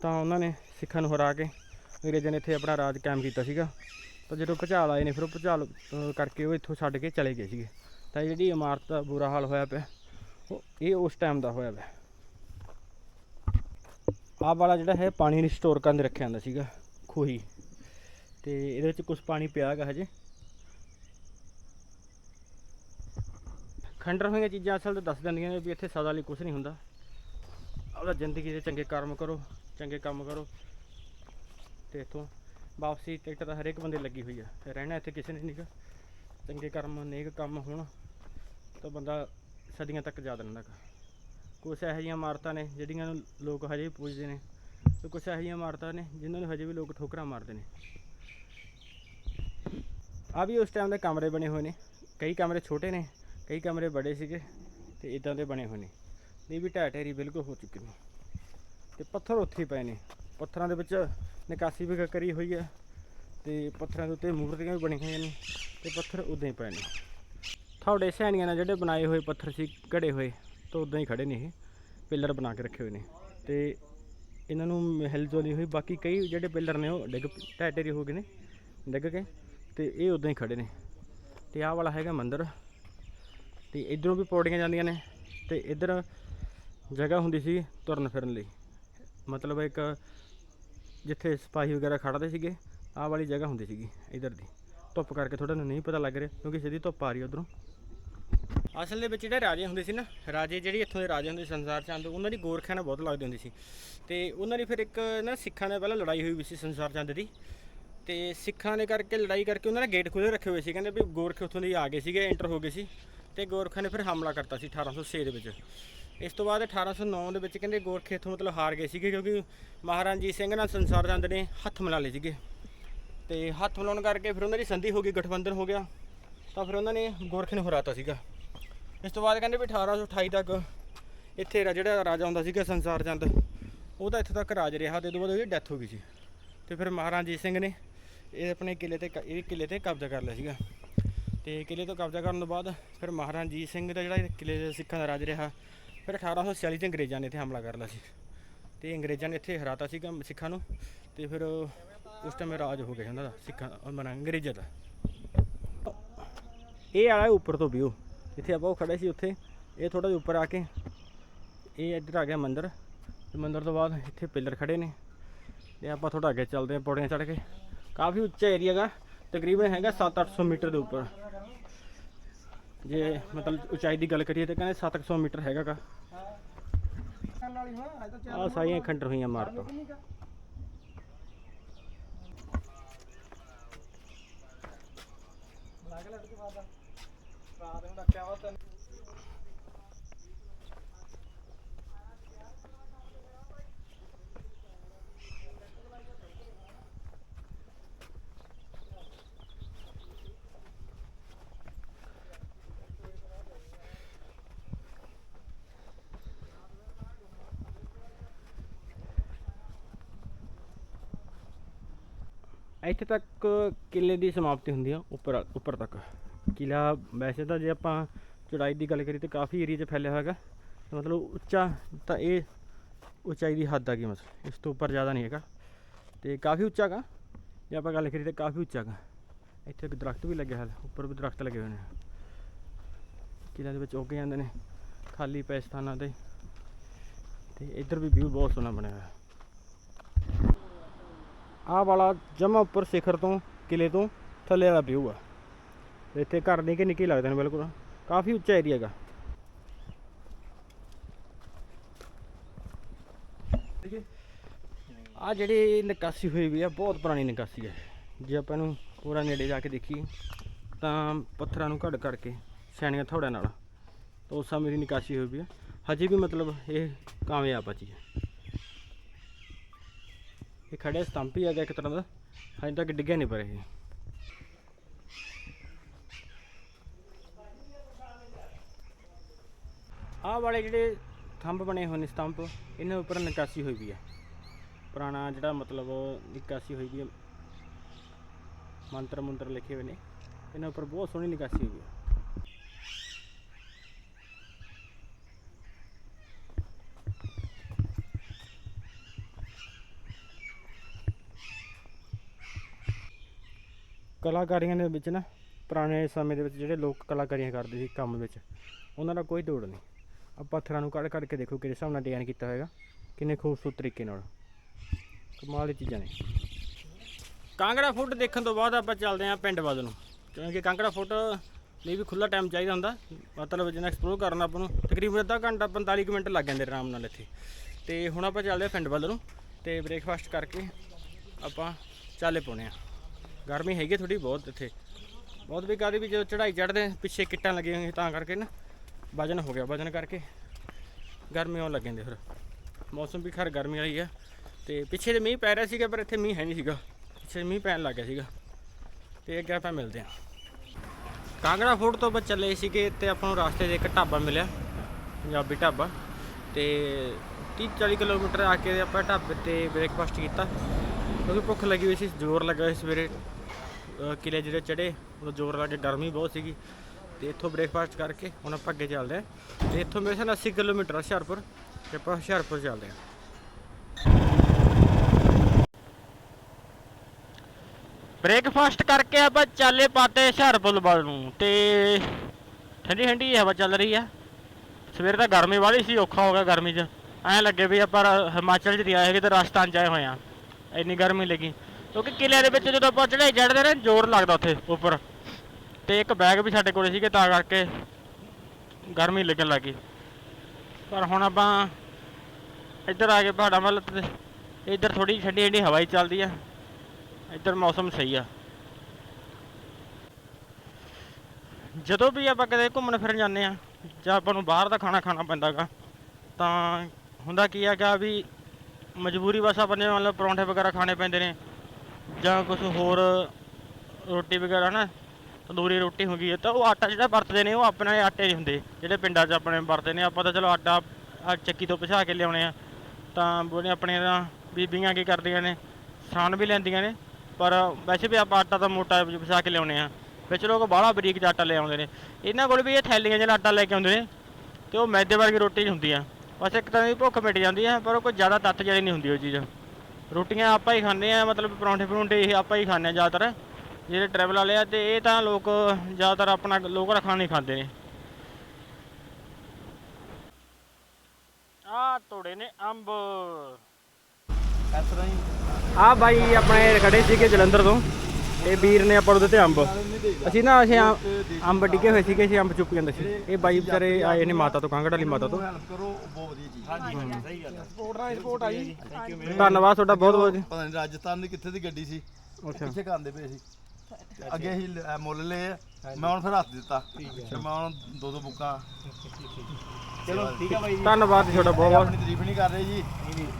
[SPEAKER 1] ਤਾਂ ਉਹਨਾਂ ਨੇ ਸਿੱਖਾਂ ਨੂੰ ਹਰਾ ਕੇ ਅੰਗਰੇਜ਼ਾਂ ਨੇ ਇੱਥੇ ਆਪਣਾ ਰਾਜ ਕਾਇਮ ਕੀਤਾ ਸੀਗਾ। ਤਾਂ ਜਦੋਂ ਭੁਚਾਲ ਆਏ ਨੇ, ਫਿਰ ਉਹ ਭੁਚਾਲ ਕਰਕੇ ਉਹ ਇੱਥੋਂ ਛੱਡ ਕੇ ਚਲੇ ਗਏ ਸੀਗੇ। ਤਾਂ ਜਿਹੜੀ ਇਮਾਰਤ ਦਾ ਬੁਰਾ ਹਾਲ ਹੋਇਆ ਪਿਆ, ਉਹ ਇਹ ਉਸ ਟਾਈਮ ਦਾ ਹੋਇਆ ਪਿਆ। ਆਹ ਵਾਲਾ ਜਿਹੜਾ ਹੈ, ਪਾਣੀ ਨੂੰ ਸਟੋਰ ਕਰਨ ਦੇ ਰੱਖਿਆ ਜਾਂਦਾ ਸੀਗਾ, ਖੂਹੀ। ਤੇ ਇਹਦੇ ਵਿੱਚ ਕੁਝ ਪਾਣੀ ਪਿਆ ਹੈਗਾ ਹਜੇ। ਖੰਡਰ ਹੋਈਆਂ ਚੀਜ਼ਾਂ ਅਸਲ ਤਾਂ ਦੱਸ ਦਿੰਦੀਆਂ ਨੇ ਵੀ ਇੱਥੇ ਸਦਾ ਲਈ ਕੁਝ ਨਹੀਂ ਹੁੰਦਾ। ਆਪਦਾ ਜ਼ਿੰਦਗੀ ਦੇ ਚੰਗੇ ਕਰਮ ਕਰੋ, ਚੰਗੇ ਕੰਮ ਕਰੋ, ਤੇ ਇੱਥੋਂ ਵਾਪਸੀ ਟਿਕਟ ਤਾਂ ਹਰੇਕ ਬੰਦੇ ਲੱਗੀ ਹੋਈ ਆ। ਤੇ ਰਹਿਣਾ ਇੱਥੇ ਕਿਸੇ ਨੇ ਨਹੀਂਗਾ ਚੰਗੇ ਕਰਮ, ਨੇਕ ਕੰਮ ਹੋਣ, ਤਾਂ ਬੰਦਾ ਸਦੀਆਂ ਤੱਕ ਯਾਦ ਰਹਿੰਦਾ ਗਾ। ਕੁਛ ਇਹੋ ਜਿਹੀਆਂ ਇਮਾਰਤਾਂ ਨੇ ਜਿਹੜੀਆਂ ਨੂੰ ਲੋਕ ਹਜੇ ਵੀ ਪੂਜਦੇ ਨੇ ਤੇ ਕੁਛ ਇਹੋ ਜਿਹੀਆਂ ਇਮਾਰਤਾਂ ਨੇ ਜਿਨ੍ਹਾਂ ਨੂੰ ਹਜੇ ਵੀ ਲੋਕ ਠੋਕਰਾਂ ਮਾਰਦੇ ਨੇ। ਆ ਵੀ ਉਸ ਟਾਈਮ ਦੇ ਕਮਰੇ ਬਣੇ ਹੋਏ ਨੇ। ਕਈ ਕਮਰੇ ਛੋਟੇ ਨੇ, ਕਈ ਕਮਰੇ ਬੜੇ ਸੀਗੇ ਤੇ ਇਦਾਂ ਦੇ ਬਣੇ ਹੋਏ ਨੇ। ਇਹ ਵੀ ਢਹਿ ਢੇਰੀ ਬਿਲਕੁਲ ਹੋ ਚੁੱਕੇ ਨੇ। ਤੇ ਪੱਥਰ ਉੱਥੇ ਪਏ ਨੇ। ਪੱਥਰਾਂ ਦੇ ਵਿੱਚ ਨਿਕਾਸੀ ਵੀ ਕਰੀ ਹੋਈ ਹੈ ਤੇ ਪੱਥਰਾਂ ਦੇ ਉੱਤੇ ਮੂਰਤੀਆਂ ਵੀ ਬਣੀਆਂ ਹੋਈਆਂ ਨੇ ਤੇ ਪੱਥਰ ਉਦਾਂ ਹੀ ਪਏ ਨੇ। ਥੋੜੇ ਸੈਣੀਆਂ ਨਾਲ ਜਿਹੜੇ ਬਣਾਏ ਹੋਏ ਪੱਥਰ ਸੀ, ਘੜੇ ਹੋਏ, ਤਾਂ ਉਦਾਂ ਹੀ ਖੜੇ ਨੇ ਇਹ, ਪਿੱਲਰ ਬਣਾ ਕੇ ਰੱਖੇ ਹੋਏ ਨੇ। ਤੇ ਇਹਨਾਂ ਨੂੰ ਹਿਲ ਜੋਲੀ ਹੋਈ, ਬਾਕੀ ਕਈ ਜਿਹੜੇ ਪਿੱਲਰ ਨੇ ਉਹ ਡਿੱਗ ਢਹਿ ਢੇਰੀ ਹੋ ਗਏ ਨੇ, ਡਿੱਗ ਕੇ ਤੇ ਇਹ ਉਦਾਂ ਹੀ ਖੜੇ ਨੇ। ਤੇ ਆਹ ਵਾਲਾ ਹੈਗਾ ਮੰਦਿਰ, ਤੇ ਇਧਰੋਂ ਵੀ ਪੌੜੀਆਂ ਜਾਂਦੀਆਂ ਨੇ, ਤੇ ਇਧਰ ਜਗ੍ਹਾ ਹੁੰਦੀ ਸੀ ਤੁਰਨ ਫਿਰਨ ਲਈ। ਮਤਲਬ ਇੱਕ ਜਿੱਥੇ ਸਿਪਾਹੀ ਵਗੈਰਾ ਖੜਦੇ ਸੀਗੇ, ਆਹ ਵਾਲੀ ਜਗ੍ਹਾ ਹੁੰਦੀ ਸੀਗੀ, ਇਧਰ ਦੀ। ਧੁੱਪ ਕਰਕੇ ਥੋੜਾ ਨੂੰ ਨਹੀਂ ਪਤਾ ਲੱਗ ਰਿਹਾ, ਕਿਉਂਕਿ ਸਿੱਧੀ ਧੁੱਪ ਆ ਰਹੀ ਉਧਰੋਂ। ਅਸਲ ਦੇ ਵਿੱਚ ਜਿਹੜੇ ਰਾਜੇ ਹੁੰਦੇ ਸੀ ਨਾ, ਰਾਜੇ ਜਿਹੜੀ ਇੱਥੋਂ ਦੇ ਰਾਜੇ ਹੁੰਦੇ ਸੰਸਾਰ ਚੰਦ, ਉਹਨਾਂ ਦੀ ਗੋਰਖਿਆਂ ਨਾਲ ਬਹੁਤ ਲੱਗਦੇ ਹੁੰਦੀ ਸੀ। ਤੇ ਉਹਨਾਂ ਦੀ ਫਿਰ ਇੱਕ ਨਾ ਸਿੱਖਾਂ ਨਾਲ ਪਹਿਲਾਂ ਲੜਾਈ ਹੋਈ ਵੀ ਸੀ ਸੰਸਾਰ ਚੰਦ ਦੀ। ਤੇ ਸਿੱਖਾਂ ਨੇ ਕਰਕੇ ਲੜਾਈ ਕਰਕੇ ਉਹਨਾਂ ਨੇ ਗੇਟ ਖੁੱਲੇ ਰੱਖੇ ਹੋਏ ਸੀ, ਕਹਿੰਦੇ ਵੀ ਗੋਰਖੇ ਉੱਥੋਂ ਦੇ ਆ ਗਏ ਸੀਗੇ ਐਂਟਰ ਹੋ ਗਏ ਸੀ। ਤੇ ਗੋਰਖਾਂ ਨੇ ਫਿਰ ਹਮਲਾ ਕਰਤਾ ਸੀ 1806 ਦੇ ਵਿੱਚ। ਇਸ ਤੋਂ ਬਾਅਦ 1809 ਦੇ ਵਿੱਚ ਕਹਿੰਦੇ ਗੋਰਖੇ ਇੱਥੋਂ ਮਤਲਬ ਹਾਰ ਗਏ ਸੀਗੇ ਕਿਉਂਕਿ ਮਹਾਰਾਜਾ ਸਿੰਘ ਨਾਲ ਸੰਸਾਰ ਚੰਦ ਨੇ ਹੱਥ ਮਿਲਾ ਲਏ ਸੀਗੇ। ਤੇ ਹੱਥ ਮਿਲਾਉਣ ਕਰਕੇ ਫਿਰ ਉਹਨਾਂ ਦੀ ਸੰਧੀ ਹੋ ਗਈ, ਗਠਬੰਧਨ ਹੋ ਗਿਆ। ਤਾਂ ਫਿਰ ਉਹਨਾਂ ਨੇ ਗੋਰਖੇ ਨੂੰ ਹਰਾਤਾ ਸੀਗਾ। ਇਸ ਤੋਂ ਬਾਅਦ ਕਹਿੰਦੇ ਵੀ 1828 ਤੱਕ ਇੱਥੇ ਰਾ- ਜਿਹੜਾ ਰਾਜਾ ਹੁੰਦਾ ਸੀਗਾ ਸੰਸਾਰ ਚੰਦ ਉਹ ਤਾਂ ਇੱਥੇ ਤੱਕ ਰਾਜ ਰਿਹਾ ਤੇ ਉਦੋਂ ਬਾਅਦ ਉਹਦੀ ਡੈਥ ਹੋ ਗਈ ਸੀ। ਤੇ ਫਿਰ ਮਹਾਰਾਜਾ ਸਿੰਘ ਨੇ ਇਹ ਆਪਣੇ ਕਿਲੇ ਤੇ ਕ- ਇਹ ਕਿਲੇ ਤੇ ਕਬਜ਼ਾ ਕਰ ਲਿਆ ਸੀਗਾ। ਤੇ ਕਿਲੇ ਤੋਂ ਕਬਜ਼ਾ ਕਰਨ ਤੋਂ ਬਾਅਦ ਫਿਰ ਮਹਾਰਾਜਾ ਰਣਜੀਤ ਸਿੰਘ ਦਾ ਜਿਹੜਾ ਇਹ ਕਿਲੇ ਦੇ ਸਿੱਖਾਂ ਦਾ ਰਾਜ ਰਿਹਾ ਫਿਰ 1846 ਚ ਅੰਗਰੇਜ਼ਾਂ ਨੇ ਇੱਥੇ ਹਮਲਾ ਕਰ ਲਿਆ ਸੀ। ਤੇ ਅੰਗਰੇਜ਼ਾਂ ਨੇ ਇੱਥੇ ਹਰਾਤਾ ਸੀਗਾ ਸਿੱਖਾਂ ਨੂੰ ਤੇ ਫਿਰ ਉਸ ਟਾਈਮ ਰਾਜ ਹੋ ਗਿਆ ਉਹਨਾਂ ਦਾ, ਸਿੱਖਾਂ ਦਾ ਅੰਗਰੇਜ਼ਾਂ ਦਾ। ਇਹ ਆਇਆ ਉੱਪਰ ਤੋਂ ਵਿਊ ਇੱਥੇ ਆਪਾਂ ਉਹ ਖੜੇ ਸੀ ਉੱਥੇ, ਇਹ ਥੋੜਾ ਜਿਹਾ ਉੱਪਰ ਆ ਕੇ, ਇਹ ਇੱਧਰ ਆ ਗਿਆ ਮੰਦਿਰ, ਤੇ ਮੰਦਿਰ ਤੋਂ ਬਾਅਦ ਇੱਥੇ ਪਿੱਲਰ ਖੜੇ ਨੇ, ਤੇ ਆਪਾਂ ਥੋੜਾ ਅੱਗੇ ਚੱਲਦੇ ਹਾਂ ਪੌੜੀਆਂ ਚੜ੍ਹ ਕੇ। ਕਾਫੀ ਉੱਚਾ ਏਰੀਆ ਗਾ ਤਕਰੀਬਨ ਹੈਗਾ 7-800 ਮੀਟਰ ਦੇ ਉੱਪਰ। ਜੇ ਮਤਲਬ ਉਚਾਈ ਦੀ ਗੱਲ ਕਰੀਏ ਤਾਂ ਕਹਿੰਦੇ 700 ਮੀਟਰ ਹੈਗਾ ਹੈਗਾਗਾ ਆ ਸਾਈਆਂ ਖੰਡਰ ਹੋਈਆਂ ਮਾਰ ਤੋਂ। ਲਾਗ ਲੱਗ ਕੇ ਬਾਦਾ ਰਾਤ ਨੂੰ ਡੱਕਿਆ ਵਾ ਤੈਨੂੰ। ਇੱਥੇ ਤੱਕ ਕਿਲੇ ਦੀ ਸਮਾਪਤੀ ਹੁੰਦੀ ਆ, ਉੱਪਰ ਉੱਪਰ ਤੱਕ। ਕਿਲਾ ਵੈਸੇ ਤਾਂ ਜੇ ਆਪਾਂ ਚੌੜਾਈ ਦੀ ਗੱਲ ਕਰੀਏ ਤਾਂ ਕਾਫੀ ਏਰੀਆ 'ਚ ਫੈਲਿਆ ਹੋਇਆ ਮਤਲਬ ਉੱਚਾ ਤਾਂ ਇਹ ਉਚਾਈ ਦੀ ਹੱਦ ਆ ਗਈ ਮਤਲਬ ਇਸ ਤੋਂ ਉੱਪਰ ਜ਼ਿਆਦਾ ਨਹੀਂ ਹੈਗਾ। ਤੇ ਕਾਫੀ ਉੱਚਾ ਹੈਗਾ। ਜੇ ਆਪਾਂ ਗੱਲ ਕਰੀਏ ਤਾਂ ਕਾਫੀ ਉੱਚਾ ਹੈਗਾ। ਇੱਥੇ ਇੱਕ ਦਰਖਤ ਵੀ ਲੱਗਿਆ ਹੈ ਉੱਪਰ ਵੀ ਦਰਖਤ ਲੱਗੇ ਹੋਏ ਨੇ। ਕਿਲਿਆਂ ਦੇ ਵਿੱਚ ਉੱਗ ਜਾਂਦੇ ਨੇ, ਖਾਲੀ ਪਏ ਸਥਾਨਾਂ ਤੇ। ਤੇ ਇੱਧਰ ਵੀ ਵਿਊ ਬਹੁਤ ਸੋਹਣਾ ਬਣਿਆ ਹੋਇਆ। ਆਹ ਵਾਲਾ ਜਮਾ ਉੱਪਰ ਸਿਖਰ ਤੋਂ, ਕਿਲੇ ਤੋਂ ਥੱਲੇ ਵਾਲਾ ਵਿਊ ਆ ਇੱਥੇ ਘਰ ਨਿੱਕੇ ਨਿੱਕੇ ਲੱਗਦੇ ਨੇ ਬਿਲਕੁਲ। ਕਾਫੀ ਉੱਚਾ ਏਰੀਆ ਹੈਗਾ। ਆ ਜਿਹੜੀ ਨਿਕਾਸੀ ਹੋਈ ਵੀ ਆ, ਬਹੁਤ ਪੁਰਾਣੀ ਨਿਕਾਸੀ ਹੈ। ਜੇ ਆਪਾਂ ਨੂੰ ਪੂਰਾ ਨੇੜੇ ਜਾ ਕੇ ਦੇਖੀਏ, ਤਾਂ ਪੱਥਰਾਂ ਨੂੰ ਘੜ ਘੜ ਕੇ ਸੈਣੀਆਂ ਥੋੜਿਆਂ ਨਾਲ, ਤਾਂ ਉਸ ਸਮੇਂ ਦੀ ਨਿਕਾਸੀ ਹੋਈ ਵੀ ਆ। ਹਜੇ ਵੀ ਮਤਲਬ ਇਹ ਕਾਮਯਾਬ ਆ ਚੀਜ਼। ਖੜੇ ਸਤੰਪ ਹੀ ਹੈਗਾ ਇੱਕ ਤਰ੍ਹਾਂ ਦਾ। ਹਜੇ ਤੱਕ ਡਿੱਗਿਆ ਨਹੀਂ ਪਰ ਇਹ। ਆਹ ਵਾਲੇ ਜਿਹੜੇ ਥੰਬ ਬਣੇ ਹੋਏ ਨੇ ਸਤੰਪ ਇਹਨਾਂ ਉੱਪਰ ਨਿਕਾਸੀ ਹੋਈ ਵੀ ਹੈ ਪੁਰਾਣਾ ਜਿਹੜਾ ਮਤਲਬ ਨਿਕਾਸੀ ਹੋਈ ਵੀ ਹੈ ਮੰਤਰ ਮੰਤਰ ਲਿਖੇ ਹੋਏ ਨੇ। ਇਹਨਾਂ ਉੱਪਰ ਬਹੁਤ ਸੋਹਣੀ ਨਿਕਾਸੀ ਹੋਈ ਹੈ ਕਲਾਕਾਰੀਆਂ ਦੇ ਵਿੱਚ ਨਾ, ਪੁਰਾਣੇ ਸਮੇਂ ਦੇ ਵਿੱਚ ਜਿਹੜੇ ਲੋਕ ਕਲਾਕਾਰੀਆਂ ਕਰਦੇ ਸੀ ਕੰਮ ਵਿੱਚ, ਉਹਨਾਂ ਦਾ ਕੋਈ ਤੋੜ ਨਹੀਂ। ਆ ਪੱਥਰਾਂ ਨੂੰ ਕੱਢ ਕੱਢ ਕੇ ਦੇਖੋ ਕਿਹੜੇ ਹਿਸਾਬ ਨਾਲ ਡਿਜ਼ਾਈਨ ਕੀਤਾ ਹੋਏਗਾ, ਕਿੰਨੇ ਖੂਬਸੂਰਤ ਤਰੀਕੇ ਨਾਲ। ਕਮਾਲ ਦੀ ਚੀਜ਼ਾਂ ਨੇ। ਕਾਂਗੜਾ ਫੁੱਟ ਦੇਖਣ ਤੋਂ ਬਾਅਦ ਆਪਾਂ ਚੱਲਦੇ ਹਾਂ ਪਿੰਡ ਵੱਲ ਨੂੰ, ਕਿਉਂਕਿ ਕਾਂਗੜਾ ਫੁੱਟ ਲਈ ਵੀ ਖੁੱਲਾ ਟਾਈਮ ਚਾਹੀਦਾ ਹੁੰਦਾ। ਮਤਲਬ ਜਿਹਨਾਂ ਐਕਸਪਲੋਰ ਕਰਨਾ ਆਪਾਂ ਨੂੰ, ਤਕਰੀਬਨ ਅੱਧਾ ਘੰਟਾ 45 ਕੁ ਮਿੰਟ ਲੱਗ ਜਾਂਦੇ ਆਰਾਮ ਨਾਲ ਇੱਥੇ। ਤੇ ਹੁਣ ਆਪਾਂ ਚੱਲਦੇ ਹਾਂ ਪਿੰਡ ਵੱਲ ਨੂੰ, ਤੇ ਬ੍ਰੇਕਫਾਸਟ ਕਰਕੇ ਆਪਾਂ ਚਾਲੇ ਪਾਉਣੇ ਆ ਗਰਮੀ ਹੈਗੀ ਥੋੜੀ ਬਹੁਤ ਇੱਥੇ। ਬਹੁਤ ਵੀ ਕਾਦੀ ਵੀ ਜਦੋਂ ਚੜਾਈ ਚੜਦੇ ਪਿੱਛੇ ਕਿੱਟਾਂ ਲੱਗੀਆਂ ਹੋਈਆਂ ਤਾਂ ਕਰਕੇ ਨਾ ਵਜਨ ਹੋ ਗਿਆ, ਵਜਨ ਕਰਕੇ ਗਰਮੀ ਆਉਣ ਲੱਗ ਜਾਂਦੀ ਫਿਰ। ਮੌਸਮ ਵੀ ਖਰ ਗਰਮੀ ਵਾਲੀ ਆ। ਤੇ ਪਿੱਛੇ ਦੇ ਮੀਂਹ ਪੈ ਰਿਹਾ ਸੀਗਾ, ਪਰ ਇੱਥੇ ਮੀਂਹ ਹੈ ਨਹੀਂ ਸੀਗਾ। ਪਿੱਛੇ ਮੀਂਹ ਪੈਣ ਲੱਗ ਗਿਆ ਸੀਗਾ। ਤੇ ਅੱਗੇ ਆਪਾਂ ਮਿਲਦੇ ਹਾਂ। ਕਾਂਗੜਾ ਫੋਰਟ ਤੋਂ ਆਪਾਂ ਚੱਲੇ ਸੀਗੇ, ਤੇ ਆਪਾਂ ਨੂੰ ਰਸਤੇ 'ਚ ਇੱਕ ਢਾਬਾ ਮਿਲਿਆ, ਪੰਜਾਬੀ ਢਾਬਾ। ਤੇ 30 40 ਕਿਲੋਮੀਟਰ ਆ ਕੇ ਆਪਾਂ ਢਾਬੇ ਤੇ ਬ੍ਰੇਕਫਾਸਟ ਕੀਤਾ। ਕਿਉਂਕਿ ਭੁੱਖ ਲੱਗੀ ਹੋਈ ਸੀ, ਜ਼ੋਰ ਲੱਗਾ ਹੋਇਆ ਸੀ ਸਵੇਰੇ। ਅਹ ਕਿਲੇ ਜਿਹੜੇ ਚੜੇ ਉਹ ਜ਼ੋਰ ਲੱਗ ਕੇ ਗਰਮੀ ਬਹੁਤ ਸੀਗੀ। ਤੇ ਇੱਥੋਂ ਬ੍ਰੇਕਫਾਸਟ ਕਰਕੇ ਹੁਣ ਆਪਾਂ ਅੱਗੇ ਚੱਲਦੇ ਹਾਂ। ਤੇ ਇੱਥੋਂ ਮੇਰੇ ਖਿਆਲ 80 ਕਿਲੋਮੀਟਰ ਹੁਸ਼ਿਆਰਪੁਰ। ਤੇ ਆਪਾਂ ਹੁਸ਼ਿਆਰਪੁਰ ਚੱਲਦੇ ਹਾਂ। ਬ੍ਰੇਕਫਾਸਟ ਕਰਕੇ ਆਪਾਂ ਚਾਲੇ ਪਾਤੇ ਹੁਸ਼ਿਆਰਪੁਰ ਵੱਲ ਨੂੰ। ਤੇ ਠੰਡੀ ਠੰਡੀ ਹਵਾ ਚੱਲ ਰਹੀ ਆ। ਸਵੇਰ ਤਾਂ ਗਰਮੀ ਵਾਲੀ ਸੀ, ਔਖਾ ਹੋ ਗਿਆ ਗਰਮੀ 'ਚ। ਐਂ ਲੱਗੇ ਵੀ ਆਪਾਂ ਹਿਮਾਚਲ 'ਚ ਨਹੀਂ ਆਏ ਹੈਗੇ ਤੇ ਰਾਜਸਥਾਨ 'ਚ ਆਏ ਹੋਏ ਆ। ਇੰਨੀ ਗਰਮੀ ਲੱਗੀ। ਕਿਉਂਕਿ ਕਿਲਿਆਂ ਦੇ ਵਿੱਚ ਜਦੋਂ ਆਪਾਂ ਚੜਾਈ ਚੜ੍ਹਦੇ ਨੇ ਜ਼ੋਰ ਲੱਗਦਾ ਉੱਥੇ ਉੱਪਰ। ਤੇ ਇੱਕ ਬੈਗ ਵੀ ਸਾਡੇ ਕੋਲੇ ਸੀਗੇ, ਤਾਂ ਕਰਕੇ ਗਰਮੀ ਲੱਗਣ ਲੱਗੀ ਪਰ ਹੁਣ ਆਪਾਂ ਇੱਧਰ ਆ ਕੇ ਪਹਾੜਾਂ ਵੱਲ ਤੇ ਇੱਧਰ ਥੋੜੀ ਠੰਡੀ ਠੰਡੀ ਹਵਾ ਹੀ ਚੱਲਦੀ ਆ। ਇੱਧਰ ਮੌਸਮ ਸਹੀ ਆ। ਜਦੋਂ ਵੀ ਆਪਾਂ ਕਿਤੇ ਘੁੰਮਣ ਫਿਰਨ ਜਾਂਦੇ ਆ ਜਾਂ ਆਪਾਂ ਨੂੰ ਬਾਹਰ ਦਾ ਖਾਣਾ ਖਾਣਾ ਪੈਂਦਾਗਾ ਤਾਂ ਹੁੰਦਾ ਕੀ ਹੈਗਾ ਵੀ ਮਜਬੂਰੀ ਬਸ ਆਪਾਂ ਮਤਲਬ ਪਰੌਂਠੇ ਵਗੈਰਾ ਖਾਣੇ ਪੈਂਦੇ ਨੇ, ਜਾਂ ਕੁਝ ਹੋਰ ਰੋਟੀ ਵਗੈਰਾ ਨਾ ਤੰਦੂਰੀ ਰੋਟੀ ਹੋ ਗਈ ਹੈ, ਤਾਂ ਉਹ ਆਟਾ ਜਿਹੜਾ ਵਰਤਦੇ ਨੇ, ਉਹ ਆਪਣੇ ਆਟੇ ਦੇ ਹੁੰਦੇ, ਜਿਹੜੇ ਪਿੰਡਾਂ 'ਚ ਆਪਣੇ ਵਰਤਦੇ ਨੇ, ਆਪਾਂ ਤਾਂ ਚਲੋ ਆਟਾ ਆ ਚੱਕੀ ਤੋਂ ਪਿਛਾ ਕੇ ਲਿਆਉਣੇ ਆ, ਤਾਂ ਬੋਲੇ ਆਪਣੇ ਤਾਂ ਬੀਬੀਆਂ ਕੀ ਕਰਦੀਆਂ ਨੇ ਸਾਨ ਵੀ ਲੈਂਦੀਆਂ ਨੇ, ਪਰ ਵੈਸੇ ਵੀ ਆਪਾਂ ਆਟਾ ਤਾਂ ਮੋਟਾ ਪਿਸਾ ਕੇ ਲਿਆਉਣੇ ਆ, ਵਿੱਚ ਲੋਕ ਬਾਹਲਾ ਬਰੀਕ ਜਿਹਾ ਆਟਾ ਲੈ ਆਉਂਦੇ ਨੇ, ਇਹਨਾਂ ਕੋਲ ਵੀ ਇਹ ਥੈਲੀਆਂ ਜਿਹੜਾ ਆਟਾ ਲੈ ਕੇ ਆਉਂਦੇ ਨੇ, ਤੇ ਉਹ ਮੈਦੇ ਵਰਗੀ ਰੋਟੀ ਹੁੰਦੀ ਆ। ਬਸ ਇੱਕ ਤਰ੍ਹਾਂ ਦੀ ਭੁੱਖ ਮਿਟ ਜਾਂਦੀ ਹੈ ਪਰ ਉਹ ਕੋਈ ਜ਼ਿਆਦਾ ਤੱਤ ਜਿਹੜੀ ਨਹੀਂ ਹੁੰਦੀ ਉਹ ਚੀਜ਼। ਰੋਟੀਆਂ ਆਪਾਂ ਹੀ ਖਾਂਦੇ ਆ, ਮਤਲਬ ਪਰੌਂਠੇ ਪਰੌਂਠੇ ਇਹ ਆਪਾਂ ਹੀ ਖਾਂਦੇ ਆ ਜ਼ਿਆਦਾਤਰ। ਜਿਹੜੇ ਟਰੈਵਲ ਵਾਲੇ ਆ ਤੇ ਇਹ ਤਾਂ ਲੋਕ ਜ਼ਿਆਦਾਤਰ ਆਪਣਾ ਲੋਕਲ ਖਾਣਾ ਹੀ ਖਾਂਦੇ ਨੇ। ਆ ਤੋੜੇ ਨੇ ਅੰਬ।
[SPEAKER 2] ਇਸ ਤਰ੍ਹਾਂ ਹੀ
[SPEAKER 1] ਆ ਬਾਈ ਆਪਣੇ ਖੜੇ ਸੀਗੇ ਜਲੰਧਰ ਤੋਂ। ਤੇ ਵੀਰ ਨੇ ਆਪਾਂ ਨੂੰ ਦਿੱਤੇ ਅੰਬ। ਅਸੀਂ ਨਾ ਅਸੀਂ ਅੰਬ- ਅੰਬ ਡਿੱਗੇ ਹੋਏ ਸੀਗੇ ਅਸੀਂ ਅੰਬ ਚੁੱਕ ਜਾਂਦੇ ਸੀ। ਇਹ ਬਾਈ ਵਿਚਾਰੇ ਆਏ ਨੇ ਮਾਤਾ ਤੋਂ ਕਾਂਗੜ ਵਾਲੀ ਮਾਤਾ ਤੋਂ।
[SPEAKER 2] ਹੈ
[SPEAKER 1] ਧੰਨਵਾਦ ਤੁਹਾਡਾ ਬਹੁਤ ਬਹੁਤ
[SPEAKER 2] ਪਤਾ ਨਹੀਂ ਰਾਜਸਥਾਨ ਦੀ ਕਿੱਥੇ ਦੀ ਗੱਡੀ ਸੀ
[SPEAKER 1] ਅੱਛਾ।
[SPEAKER 2] ਪਿੱਛੇ ਖਾਂਦੇ ਪਏ ਸੀ। ਅੱਗੇ ਅਹ ਮੁੱਲ ਲਏ ਆ ਮੈਂ ਹੁਣ ਫਿਰ ਹੱਥ ਦਿੱਤਾ। ਫਿਰ ਮੈਂ ਹੁਣ ਦੋ ਦੋ ਬੁੱਕਾਂ। ਚਲੋ ਠੀਕ ਹੈ ਬਾਈ
[SPEAKER 1] ਧੰਨਵਾਦ ਜੀ ਤੁਹਾਡਾ ਬਹੁਤ ਬਹੁਤ।
[SPEAKER 2] ਆਪਣੀ ਤਾਰੀਫ ਨਹੀਂ ਕਰ ਰਹੇ ਜੀ।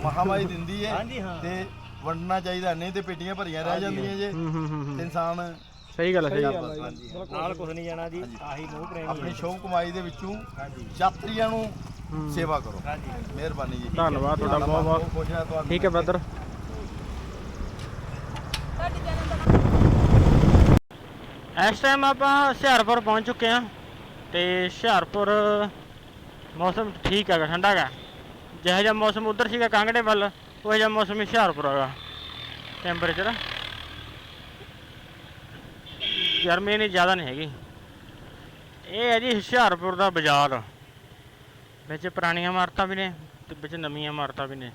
[SPEAKER 2] ਮਹਾਮਾਰੀ ਦਿੰਦੀ ਹੈ
[SPEAKER 3] ਹਾਂ।
[SPEAKER 2] ਤੇ ਵੰਡਣਾ ਚਾਹੀਦਾ ਨਹੀਂ ਤੇ ਪੇਟੀਆਂ ਭਰੀਆਂ ਰਹਿ ਜਾਂਦੀਆਂ ਜੇ।
[SPEAKER 1] ਹੂੰ ਹੂੰ ਹੂੰ,
[SPEAKER 2] ਤੇ
[SPEAKER 1] ਹੂੰ।
[SPEAKER 2] ਇਨਸਾਨ
[SPEAKER 1] ਸਹੀ ਗੱਲ ਹੈ ਸਹੀ ਗੱਲ
[SPEAKER 2] ਹਾਂਜੀ।
[SPEAKER 3] ਨਾਲ ਕੁਝ ਨਹੀਂ ਜਾਣਾ ਜੀ ਆਹੀ ਮੋਹ ਪ੍ਰੇਮੀ
[SPEAKER 2] ਆਪਣੀ ਸ਼ੌਕ ਕਮਾਈ ਦੇ ਵਿੱਚੋਂ ਯਾਤਰੀਆਂ ਨੂੰ। ਸੇਵਾ ਕਰੋ।
[SPEAKER 3] ਹਾਂਜੀ।
[SPEAKER 2] ਮਿਹਰਬਾਨੀ ਜੀ।
[SPEAKER 1] ਧੰਨਵਾਦ ਤੁਹਾਡਾ ਬਹੁਤ ਬਹੁਤ।
[SPEAKER 2] ਖੁਸ਼ ਹਾਂ ਤੁਹਾਨੂੰ
[SPEAKER 1] ਠੀਕ ਹੈ ਬ੍ਰਦਰ ਇਸ ਟਾਈਮ ਆਪਾਂ ਹੁਸ਼ਿਆਰਪੁਰ ਪਹੁੰਚ ਚੁੱਕੇ ਹਾਂ ਤੇ ਹੁਸ਼ਿਆਰਪੁਰ ਮੌਸਮ ਠੀਕ ਹੈਗਾ ਠੰਡਾ ਹੈਗਾ ਜਿਹੋ ਜਿਹਾ ਮੌਸਮ ਉਧਰ ਸੀਗਾ ਕਾਂਗੜੇ ਵੱਲ। ਉਹ ਜਿਹਾ ਮੌਸਮ ਹੀ ਹੁਸ਼ਿਆਰਪੁਰ ਹੈਗਾ ਟੈਂਪਰੇਚਰ ਗਰਮੀ ਨਹੀਂ ਜ਼ਿਆਦਾ ਨਹੀਂ ਹੈਗੀ। ਇਹ ਹੈ ਜੀ ਹੁਸ਼ਿਆਰਪੁਰ ਦਾ ਬਾਜ਼ਾਰ। ਵਿੱਚ ਪੁਰਾਣੀਆਂ ਇਮਾਰਤਾਂ ਵੀ ਨੇ ਤੇ ਵਿੱਚ ਨਵੀਆਂ ਇਮਾਰਤਾਂ ਵੀ ਨੇ।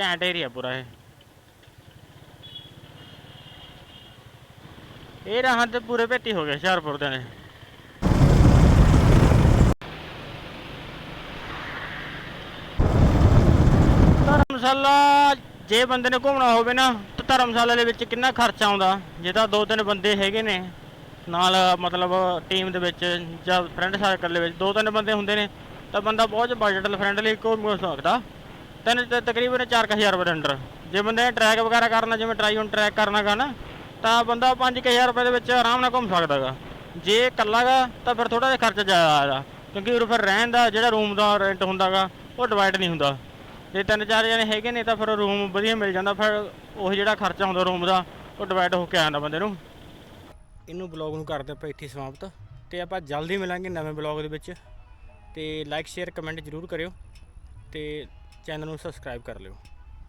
[SPEAKER 1] ਘੈਂਟ ਏਰੀਆ ਪੂਰਾ ਇਹ। ਇਹ ਰਾਹਾਂ ਤੇ ਪੂਰੇ ਭੇਤੀ ਹੋ ਗਏ ਹੁਸ਼ਿਆਰਪੁਰ ਦੇ ਨੇ। ਧਰਮਸ਼ਾਲਾ, ਜੇ ਬੰਦੇ ਨੇ ਘੁੰਮਣਾ ਹੋਵੇ ਨਾ, ਤਾਂ ਧਰਮਸ਼ਾਲਾ ਦੇ ਵਿੱਚ ਕਿੰਨਾ ਖਰਚਾ ਆਉਂਦਾ? ਜੇ ਤਾਂ ਦੋ ਤਿੰਨ ਬੰਦੇ ਹੈਗੇ ਨੇ, ਨਾਲ ਮਤਲਬ ਟੀਮ ਦੇ ਵਿੱਚ ਜਾਂ ਫਰੈਂਡ ਸਰਕਲ ਦੇ ਵਿੱਚ ਦੋ ਤਿੰਨ ਬੰਦੇ ਹੁੰਦੇ ਨੇ, ਤਾਂ ਬੰਦਾ ਬਹੁਤ ਬਜਟ ਫਰੈਂਡਲੀ ਘੁੰਮ ਸਕਦਾ। ਤਿੰਨ ਤੇ, ਤਕਰੀਬਨ 4000 ਰੁਪਏ ਦੇ ਅੰਡਰ ਜੇ ਬੰਦੇ ਨੇ ਟਰੈਕ ਵਗੈਰਾ ਕਰਨਾ, ਜਿਵੇਂ ਟਰਾਈ ਔਨ ਟਰੈਕ ਕਰਨਾਗਾ ਨਾ, ਤਾਂ ਬੰਦਾ 5000 ਰੁਪਏ ਦੇ ਵਿੱਚ ਆਰਾਮ ਨਾਲ ਘੁੰਮ ਸਕਦਾਗਾ ਜੇ ਇਕੱਲਾਗਾ ਤਾਂ ਫਿਰ ਥੋੜਾ ਜਿਹਾ ਖਰਚਾ ਜ਼ਿਆਦਾ ਆਦਾ ਕਿਉਂਕਿ ਉਰੇ ਫਿਰ ਰਹਿਣ ਦਾ ਜਿਹੜਾ ਰੂਮ ਦਾ ਰੈਂਟ ਹੁੰਦਾਗਾ ਉਹ ਡਿਵਾਈਡ ਨਹੀਂ ਹੁੰਦਾ। ਜੇ ਤਿੰਨ ਚਾਰ ਜਣੇ ਹੈਗੇ ਨੇ ਤਾਂ ਫਿਰ ਰੂਮ ਵਧੀਆ ਮਿਲ ਜਾਂਦਾ, ਫਿਰ ਉਹ ਜਿਹੜਾ ਖਰਚਾ ਹੁੰਦਾ ਰੂਮ ਦਾ, ਉਹ ਡਿਵਾਈਡ ਹੋ ਕੇ ਆਉਂਦਾ ਬੰਦੇ ਨੂੰ। ਇਹਨੂੰ ਬਲੌਗ ਨੂੰ ਕਰਦੇ ਆਪਾਂ ਇੱਥੇ ਸਮਾਪਤ, ਤੇ ਆਪਾਂ ਜਲਦੀ ਮਿਲਾਂਗੇ ਨਵੇਂ ਬਲੌਗ ਦੇ ਵਿੱਚ। ਤੇ ਲਾਈਕ ਸ਼ੇਅਰ ਕਮੈਂਟ ਜ਼ਰੂਰ ਕਰਿਓ, ਤੇ ਚੈਨਲ ਨੂੰ ਸਬਸਕ੍ਰਾਈਬ ਕਰ ਲਿਓ।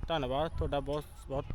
[SPEAKER 1] ਧੰਨਵਾਦ, ਤੁਹਾਡਾ ਬਹੁਤ ਬਹੁਤ